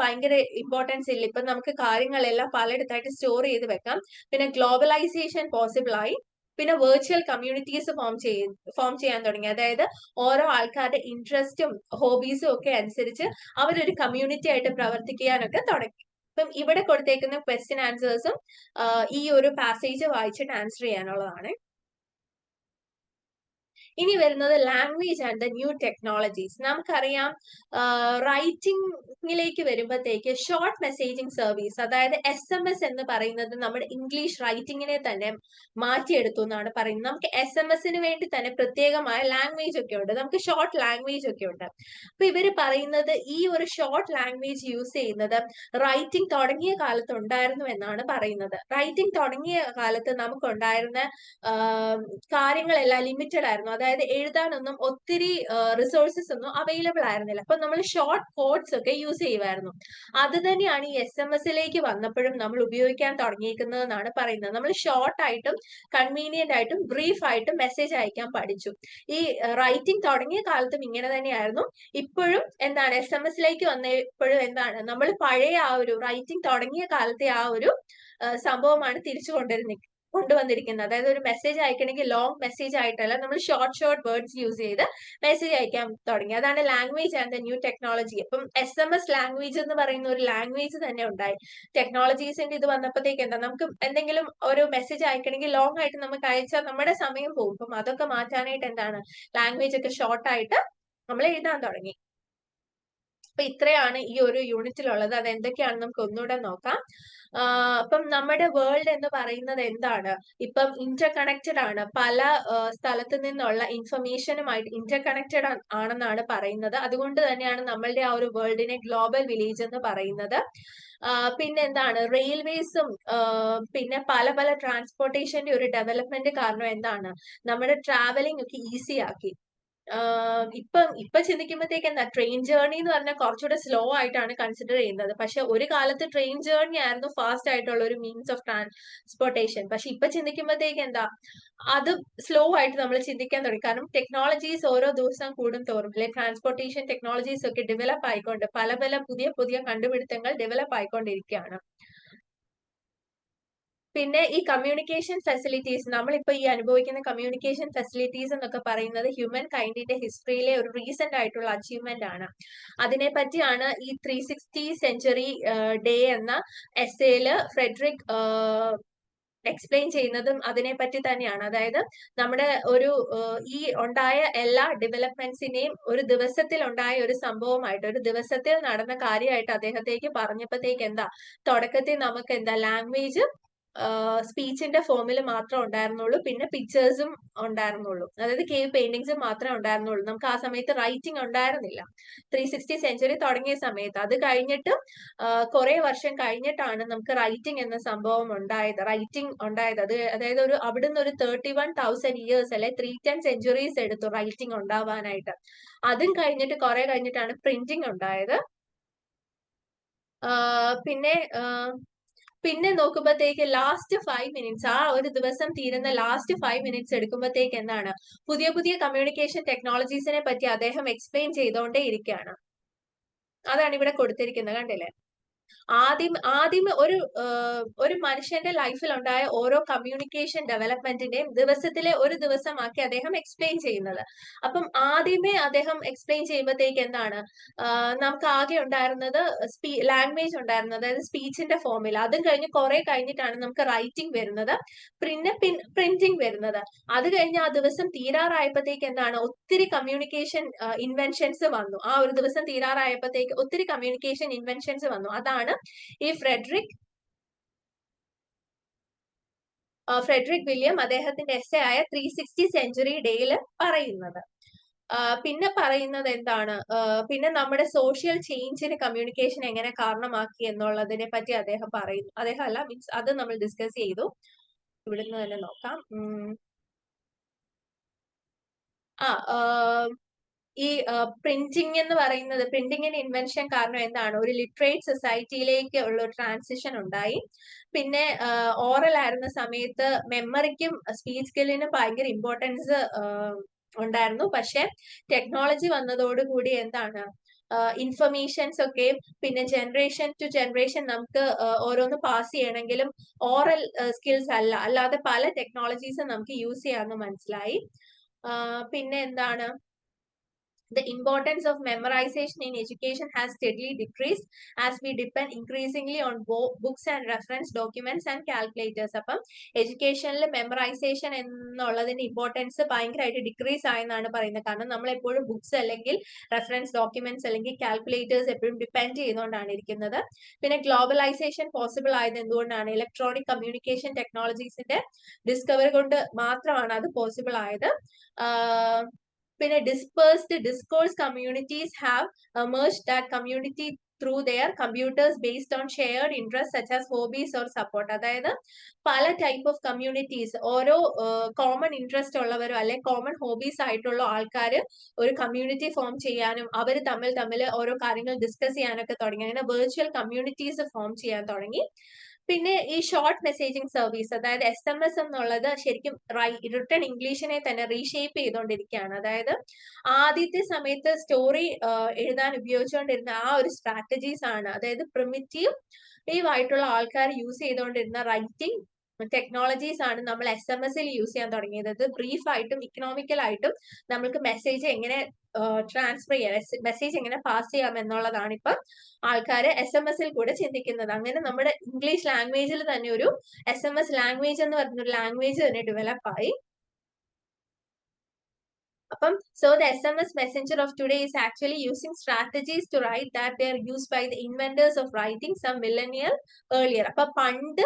ഭയങ്കര ഇമ്പോർട്ടൻസ് ഇല്ല. ഇപ്പൊ നമുക്ക് കാര്യങ്ങളെല്ലാം പലയിടത്തായിട്ട് സ്റ്റോർ ചെയ്ത് വെക്കാം. പിന്നെ ഗ്ലോബലൈസേഷൻ പോസിബിൾ ആയി. പിന്നെ വെർച്വൽ കമ്മ്യൂണിറ്റീസ് ഫോം ചെയ്യ ഫോം ചെയ്യാൻ തുടങ്ങി. അതായത് ഓരോ ആൾക്കാരുടെ ഇൻട്രസ്റ്റും ഹോബീസും ഒക്കെ അനുസരിച്ച് അവരൊരു കമ്മ്യൂണിറ്റി ആയിട്ട് പ്രവർത്തിക്കാനൊക്കെ തുടങ്ങി. അപ്പം ഇവിടെ കൊടുത്തേക്കുന്ന ക്വസ്റ്റ്യൻ ആൻസേഴ്സും ഈ ഒരു പാസേജ് വായിച്ചിട്ട് ആൻസർ ചെയ്യാനുള്ളതാണ്. ഇനി വരുന്നത് language and the new technologies നമുക്കറിയാം റൈറ്റിംഗിലേക്ക് വരുമ്പോഴത്തേക്ക് ഷോർട്ട് മെസ്സേജിങ് സർവീസ് അതായത് എസ് എം എസ് എന്ന് പറയുന്നത് നമ്മുടെ ഇംഗ്ലീഷ് റൈറ്റിങ്ങിനെ തന്നെ മാറ്റിയെടുത്തു എന്നാണ് പറയുന്നത്. നമുക്ക് എസ് എം എസിന് വേണ്ടി തന്നെ പ്രത്യേകമായ ലാംഗ്വേജ് ഒക്കെ ഉണ്ട്. നമുക്ക് ഷോർട്ട് ലാംഗ്വേജ് ഒക്കെ ഉണ്ട്. അപ്പൊ ഇവർ പറയുന്നത് ഈ ഒരു ഷോർട്ട് ലാംഗ്വേജ് യൂസ് ചെയ്യുന്നത് റൈറ്റിംഗ് തുടങ്ങിയ കാലത്ത് ഉണ്ടായിരുന്നു എന്നാണ് പറയുന്നത്. റൈറ്റിംഗ് തുടങ്ങിയ കാലത്ത് നമുക്കുണ്ടായിരുന്ന കാര്യങ്ങളെല്ലാം ലിമിറ്റഡ് ആയിരുന്നു. അതായത് എഴുതാനൊന്നും ഒത്തിരി റിസോഴ്സസ് ഒന്നും അവൈലബിൾ ആയിരുന്നില്ല. അപ്പൊ നമ്മൾ ഷോർട്ട് കോഡ്സ് ഒക്കെ യൂസ് ചെയ്യുമായിരുന്നു അത് തന്നെയാണ് ഈ എസ് എം എസിലേക്ക് വന്നപ്പോഴും നമ്മൾ ഉപയോഗിക്കാൻ തുടങ്ങിയിരിക്കുന്നത് എന്നാണ് പറയുന്നത്. നമ്മൾ ഷോർട്ട് ആയിട്ടും കൺവീനിയന്റ് ആയിട്ടും ബ്രീഫ് ആയിട്ടും മെസ്സേജ് അയക്കാൻ പഠിച്ചു. ഈ റൈറ്റിംഗ് തുടങ്ങിയ കാലത്തും ഇങ്ങനെ തന്നെയായിരുന്നു. ഇപ്പോഴും എന്താണ് എസ് എം എസിലേക്ക് വന്നപ്പോഴും എന്താണ് നമ്മൾ പഴയ ആ ഒരു റൈറ്റിംഗ് തുടങ്ങിയ കാലത്തെ ആ ഒരു സംഭവമാണ് തിരിച്ചു കൊണ്ടുവരുന്നത് കൊണ്ടുവന്നിരിക്കുന്നത്. അതായത് ഒരു മെസ്സേജ് അയക്കണമെങ്കിൽ ലോങ് മെസ്സേജ് ആയിട്ടല്ല നമ്മൾ ഷോർട്ട് ഷോർട്ട് വേർഡ്സ് യൂസ് ചെയ്ത് മെസ്സേജ് അയക്കാൻ തുടങ്ങി. അതാണ് ലാംഗ്വേജ് ആൻഡ് ന്യൂ ടെക്നോളജി അപ്പം എസ് എം എസ് ലാംഗ്വേജ് എന്ന് പറയുന്ന ഒരു ലാംഗ്വേജ് തന്നെ ഉണ്ടായി. ടെക്നോളജീസിന്റെ ഇത് വന്നപ്പോഴത്തേക്ക് എന്താ? നമുക്ക് എന്തെങ്കിലും ഒരു മെസ്സേജ് അയക്കണമെങ്കിൽ ലോങ് ആയിട്ട് നമുക്ക് അയച്ചാൽ നമ്മുടെ സമയം പോകും. അപ്പം അതൊക്കെ മാറ്റാനായിട്ട് എന്താണ്? ലാംഗ്വേജ് ഒക്കെ ഷോർട്ട് ആയിട്ട് നമ്മൾ എഴുതാൻ തുടങ്ങി. അപ്പൊ ഇത്രയാണ് ഈ ഒരു യൂണിറ്റിലുള്ളത്. അത് എന്തൊക്കെയാണെന്ന് നമുക്ക് ഒന്നുകൂടെ നോക്കാം. അപ്പം നമ്മുടെ വേൾഡ് എന്ന് പറയുന്നത് എന്താണ്? ഇപ്പം ഇന്റർ കണക്റ്റഡ് ആണ്. പല സ്ഥലത്ത് നിന്നുള്ള ഇൻഫർമേഷനുമായിട്ട് ഇന്റർ കണക്റ്റഡ് ആണെന്നാണ് പറയുന്നത്. അതുകൊണ്ട് തന്നെയാണ് നമ്മളുടെ ആ ഒരു വേൾഡിനെ ഗ്ലോബൽ വില്ലേജ് എന്ന് പറയുന്നത്. പിന്നെ എന്താണ്? റെയിൽവേസും പിന്നെ പല പല ട്രാൻസ്പോർട്ടേഷന്റെ ഒരു ഡെവലപ്മെന്റ് കാരണം എന്താണ്? നമ്മുടെ ട്രാവലിംഗ് ഒക്കെ ഈസി ആക്കി. ഇപ്പം ഇപ്പൊ ചിന്തിക്കുമ്പോഴത്തേക്ക് എന്താ ട്രെയിൻ ജേർണി എന്ന് പറഞ്ഞാൽ കുറച്ചുകൂടെ സ്ലോ ആയിട്ടാണ് കൺസിഡർ ചെയ്യുന്നത്. പക്ഷെ ഒരു കാലത്ത് ട്രെയിൻ ജേർണി ആയിരുന്നു ഫാസ്റ്റ് ആയിട്ടുള്ള ഒരു മീൻസ് ഓഫ് ട്രാൻസ്പോർട്ടേഷൻ പക്ഷെ ഇപ്പൊ ചിന്തിക്കുമ്പോഴത്തേക്ക് എന്താ അത് സ്ലോ ആയിട്ട് നമ്മൾ ചിന്തിക്കാൻ തുടങ്ങി. കാരണം ടെക്നോളജീസ് ഓരോ ദിവസം കൂടും തോറും. അല്ലെ? ട്രാൻസ്പോർട്ടേഷൻ ടെക്നോളജീസ് ഒക്കെ ഡെവലപ്പ് ആയിക്കൊണ്ട് പല പല പുതിയ പുതിയ കണ്ടുപിടുത്തങ്ങൾ ഡെവലപ്പ് ആയിക്കൊണ്ടിരിക്കുകയാണ്. പിന്നെ ഈ കമ്മ്യൂണിക്കേഷൻ ഫെസിലിറ്റീസ് നമ്മളിപ്പോ ഈ അനുഭവിക്കുന്ന കമ്മ്യൂണിക്കേഷൻ ഫെസിലിറ്റീസ് എന്നൊക്കെ പറയുന്നത് ഹ്യൂമൻ കൈൻഡിന്റെ ഹിസ്റ്ററിയിലെ ഒരു റീസെന്റ് ആയിട്ടുള്ള അച്ചീവ്മെന്റ് ആണ്. അതിനെ പറ്റിയാണ് ഈ ത്രീ സിക്സ്റ്റി സെഞ്ചുറി ഡേ എന്ന എസ്സേയിൽ ഫ്രെഡറിക് എക്സ്പ്ലെയിൻ ചെയ്യുന്നതും അതിനെ പറ്റി തന്നെയാണ്. അതായത് നമ്മുടെ ഒരു ഈ ഉണ്ടായ എല്ലാ ഡെവലപ്മെന്റ്സിനെയും ഒരു ദിവസത്തിൽ ഉണ്ടായ ഒരു സംഭവമായിട്ട് ഒരു ദിവസത്തിൽ നടന്ന കാര്യമായിട്ട് അദ്ദേഹത്തേക്ക് പറഞ്ഞപ്പോഴത്തേക്ക് എന്താ തുടക്കത്തിൽ നമുക്ക് എന്താ ലാംഗ്വേജ് സ്പീച്ചിന്റെ ഫോമിൽ മാത്രം ഉണ്ടായിരുന്നുള്ളൂ. പിന്നെ പിക്ചേഴ്സും ഉണ്ടായിരുന്നുള്ളൂ. അതായത് കേവ് പെയിന്റിങ്സും മാത്രമേ ഉണ്ടായിരുന്നുള്ളൂ. നമുക്ക് ആ സമയത്ത് റൈറ്റിംഗ് ഉണ്ടായിരുന്നില്ല. ത്രീ സിക്സ്റ്റി സെഞ്ചുറി തുടങ്ങിയ സമയത്ത്. അത് കഴിഞ്ഞിട്ട് കുറെ വർഷം കഴിഞ്ഞിട്ടാണ് നമുക്ക് റൈറ്റിംഗ് എന്ന സംഭവം ഉണ്ടായത്. റൈറ്റിംഗ് ഉണ്ടായത്. അത് അതായത് ഒരു അവിടുന്ന് ഒരു തേർട്ടി വൺ തൗസൻഡ് ഇയേഴ്സ് അല്ലെ ത്രീ ടെൻ സെഞ്ചുറീസ് എടുത്തു റൈറ്റിംഗ് ഉണ്ടാവാനായിട്ട്. അതും കഴിഞ്ഞിട്ട് കുറെ കഴിഞ്ഞിട്ടാണ് പ്രിന്റിംഗ് ഉണ്ടായത്. പിന്നെ പിന്നെ നോക്കുമ്പോഴത്തേക്ക് ലാസ്റ്റ് ഫൈവ് മിനിറ്റ്സ് ആ ഒരു ദിവസം തീരുന്ന ലാസ്റ്റ് ഫൈവ് മിനിറ്റ്സ് എടുക്കുമ്പോഴത്തേക്ക് എന്താണ്? പുതിയ പുതിയ കമ്മ്യൂണിക്കേഷൻ ടെക്നോളജീസിനെ പറ്റി അദ്ദേഹം എക്സ്പ്ലെയിൻ ചെയ്തുകൊണ്ടേ ഇരിക്കുകയാണ്. അതാണ് ഇവിടെ കൊടുത്തിരിക്കുന്നത് കണ്ടില്ലേ? ആദ്യം ആദ്യം ഒരു ഒരു മനുഷ്യന്റെ ലൈഫിൽ ഉണ്ടായ ഓരോ കമ്മ്യൂണിക്കേഷൻ ഡെവലപ്മെന്റിന്റെയും ദിവസത്തിലെ ഒരു ദിവസമാക്കി അദ്ദേഹം എക്സ്പ്ലെയിൻ ചെയ്യുന്നത്. അപ്പം ആദ്യമേ അദ്ദേഹം എക്സ്പ്ലെയിൻ ചെയ്യുമ്പോഴത്തേക്ക് എന്താണ്? നമുക്ക് ആകെ ഉണ്ടായിരുന്നത് സ്പീ ലാംഗ്വേജ് ഉണ്ടായിരുന്നത് അതായത് സ്പീച്ചിന്റെ ഫോമിൽ അതും കഴിഞ്ഞ് കുറെ കഴിഞ്ഞിട്ടാണ് നമുക്ക് റൈറ്റിംഗ് വരുന്നത്. പിന്നെ പ്രിന്റിംഗ് വരുന്നത്. അത് കഴിഞ്ഞ് ആ ദിവസം തീരാറായപ്പോഴത്തേക്ക് എന്താണ്? ഒത്തിരി കമ്മ്യൂണിക്കേഷൻ ഇൻവെൻഷൻസ് വന്നു. ആ ഒരു ദിവസം തീരാറായപ്പോഴത്തേക്ക് ഒത്തിരി കമ്മ്യൂണിക്കേഷൻ ഇൻവെൻഷൻസ് വന്നു. അതാണ് ഈ ഫ്രെഡറിക് ഫ്രെഡറിക് വില്യം അദ്ദേഹത്തിന്റെ എസ് ആയ ത്രീ സിക്സ്റ്റി സെഞ്ചുറി ഡേയിൽ പറയുന്നത്. പിന്നെ പറയുന്നത് എന്താണ്? പിന്നെ നമ്മുടെ സോഷ്യൽ ചേഞ്ചിന് കമ്മ്യൂണിക്കേഷൻ എങ്ങനെ കാരണമാക്കി എന്നുള്ളതിനെ പറ്റി അദ്ദേഹം പറയുന്നു. അദ്ദേഹം അല്ല മീൻസ് അത് നമ്മൾ ഡിസ്കസ് ചെയ്തു. ഇവിടുന്ന് തന്നെ നോക്കാം. ആ ഈ പ്രിന്റിംഗ് എന്ന് പറയുന്നത് പ്രിന്റിങ്ങിന്റെ ഇൻവെൻഷൻ കാരണം എന്താണ്? ഒരു ലിറ്ററേറ്റ് സൊസൈറ്റിയിലേക്ക് ഉള്ള ഒരു ട്രാൻസിഷൻ ഉണ്ടായി. പിന്നെ ഓറൽ ആയിരുന്ന സമയത്ത് മെമ്മറിക്കും സ്പീച്ച് സ്കില്ലിനും ഭയങ്കര ഇമ്പോർട്ടൻസ് ഉണ്ടായിരുന്നു. പക്ഷെ ടെക്നോളജി വന്നതോടുകൂടി എന്താണ്? ഇൻഫർമേഷൻസ് ഒക്കെ പിന്നെ ജനറേഷൻ ടു ജനറേഷൻ നമുക്ക് ഓരോന്ന് പാസ് ചെയ്യണമെങ്കിലും ഓറൽ സ്കിൽസ് അല്ല. അല്ലാതെ പല ടെക്നോളജീസും നമുക്ക് യൂസ് ചെയ്യാമെന്ന് മനസ്സിലായി. പിന്നെ എന്താണ്? The importance of memorization in education has steadily decreased as we depend increasingly on books and reference documents and calculators. അപ്പം എഡ്യൂക്കേഷനിൽ മെമ്മറൈസേഷൻ എന്നുള്ളതിന്റെ ഇമ്പോർട്ടൻസ് ഭയങ്കരമായിട്ട് ഡിക്രീസ് ആയെന്നാണ് പറയുന്നത്. കാരണം നമ്മൾ എപ്പോഴും ബുക്സ് അല്ലെങ്കിൽ റെഫറൻസ് ഡോക്യുമെന്റ്സ് അല്ലെങ്കിൽ കാൽക്കുലേറ്റേഴ്സ് എപ്പോഴും ഡിപ്പെൻഡ് ചെയ്തുകൊണ്ടാണ് ഇരിക്കുന്നത്. പിന്നെ ഗ്ലോബലൈസേഷൻ പോസിബിൾ ആയത് എന്തുകൊണ്ടാണ്? ഇലക്ട്രോണിക് കമ്മ്യൂണിക്കേഷൻ ടെക്നോളജീസിന്റെ ഡിസ്കവറി കൊണ്ട് മാത്രമാണ് അത് പോസിബിൾ ആയത്. പിന്നെ dispersed discourse communities have emerge that community through their computers based on shared interest such as hobbies or support അതായത് പല ടൈപ്പ് ഓഫ് കമ്മ്യൂണിറ്റീസ് ഓരോ കോമൺ ഇൻട്രസ്റ്റ് ഉള്ളവരോ അല്ലെ കോമൺ ഹോബീസ് ആയിട്ടുള്ള ആൾക്കാർ ഒരു കമ്മ്യൂണിറ്റി ഫോം ചെയ്യാനും അവർ തമ്മിൽ തമ്മിൽ ഓരോ കാര്യങ്ങൾ ഡിസ്കസ് ചെയ്യാനൊക്കെ തുടങ്ങി. അങ്ങനെ വെർച്വൽ കമ്മ്യൂണിറ്റീസ് ഫോം ചെയ്യാൻ തുടങ്ങി. പിന്നെ ഈ ഷോർട്ട് മെസ്സേജിംഗ് സർവീസ് അതായത് എസ് എം എസ് എന്നുള്ളത് ശരിക്കും റിട്ടേൺ ഇംഗ്ലീഷിനെ തന്നെ റീഷേപ്പ് ചെയ്തുകൊണ്ടിരിക്കുകയാണ് അതായത് ആദ്യത്തെ സമയത്ത് സ്റ്റോറി എഴുതാൻ ഉപയോഗിച്ചുകൊണ്ടിരുന്ന ആ ഒരു സ്ട്രാറ്റജീസ് ആണ്. അതായത് പ്രിമിറ്റീവ് ആയിട്ടുള്ള ആൾക്കാർ യൂസ് ചെയ്തുകൊണ്ടിരുന്ന റൈറ്റിംഗ് ടെക്നോളജീസ് ആണ് നമ്മൾ എസ് എം എസിൽ യൂസ് ചെയ്യാൻ തുടങ്ങിയത്. അത് ബ്രീഫ് ആയിട്ടും ഇക്കണോമിക്കൽ ആയിട്ടും നമ്മൾക്ക് മെസ്സേജ് എങ്ങനെ ട്രാൻസ്ഫർ ചെയ്യാം മെസ്സേജ് എങ്ങനെ പാസ് ചെയ്യാം എന്നുള്ളതാണ് ഇപ്പം ആൾക്കാർ എസ് എം എസിൽ കൂടെ ചിന്തിക്കുന്നത്. അങ്ങനെ നമ്മുടെ ഇംഗ്ലീഷ് ലാംഗ്വേജിൽ തന്നെ ഒരു എസ് എം എസ് ലാംഗ്വേജ് എന്ന് പറഞ്ഞൊരു ലാംഗ്വേജ് തന്നെ ഡെവലപ്പ് ആയി. അപ്പം so the S M S messenger of today is actually using strategies to write that are use by the inventors of writing some millennia earlier അപ്പൊ പണ്ട്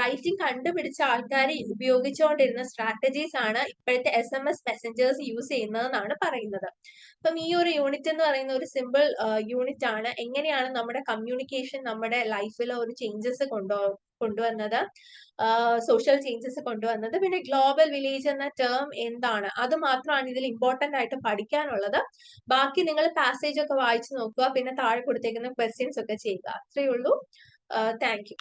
writing കണ്ടുപിടിച്ച ആൾക്കാർ ഉപയോഗിച്ചുകൊണ്ടിരുന്ന സ്ട്രാറ്റജീസ് ആണ് ഇപ്പോഴത്തെ S M S messengers use ചെയ്യുന്നതെന്നാണ് പറയുന്നത്. അപ്പം ഈ ഒരു യൂണിറ്റ് എന്ന് പറയുന്ന ഒരു സിമ്പിൾ യൂണിറ്റ് ആണ്. എങ്ങനെയാണ് നമ്മുടെ കമ്മ്യൂണിക്കേഷൻ നമ്മുടെ ലൈഫിൽ ഒരു ചേഞ്ചസ് കൊണ്ടു കൊണ്ടുവന്നത്. സോഷ്യൽ ചേഞ്ചസ് കൊണ്ടുവന്നത്. പിന്നെ ഗ്ലോബൽ വില്ലേജ് എന്ന ടേം എന്താണ്? അത് മാത്രമാണ് ഇതിൽ ഇമ്പോർട്ടന്റ് ആയിട്ട് പഠിക്കാനുള്ളത്. ബാക്കി നിങ്ങൾ പാസേജ് ഒക്കെ വായിച്ചു നോക്കുക. പിന്നെ താഴെ കൊടുത്തേക്കുന്ന ക്വസ്റ്റ്യൻസ് ഒക്കെ ചെയ്യുക. അത്രയേ ഉള്ളൂ. Thank you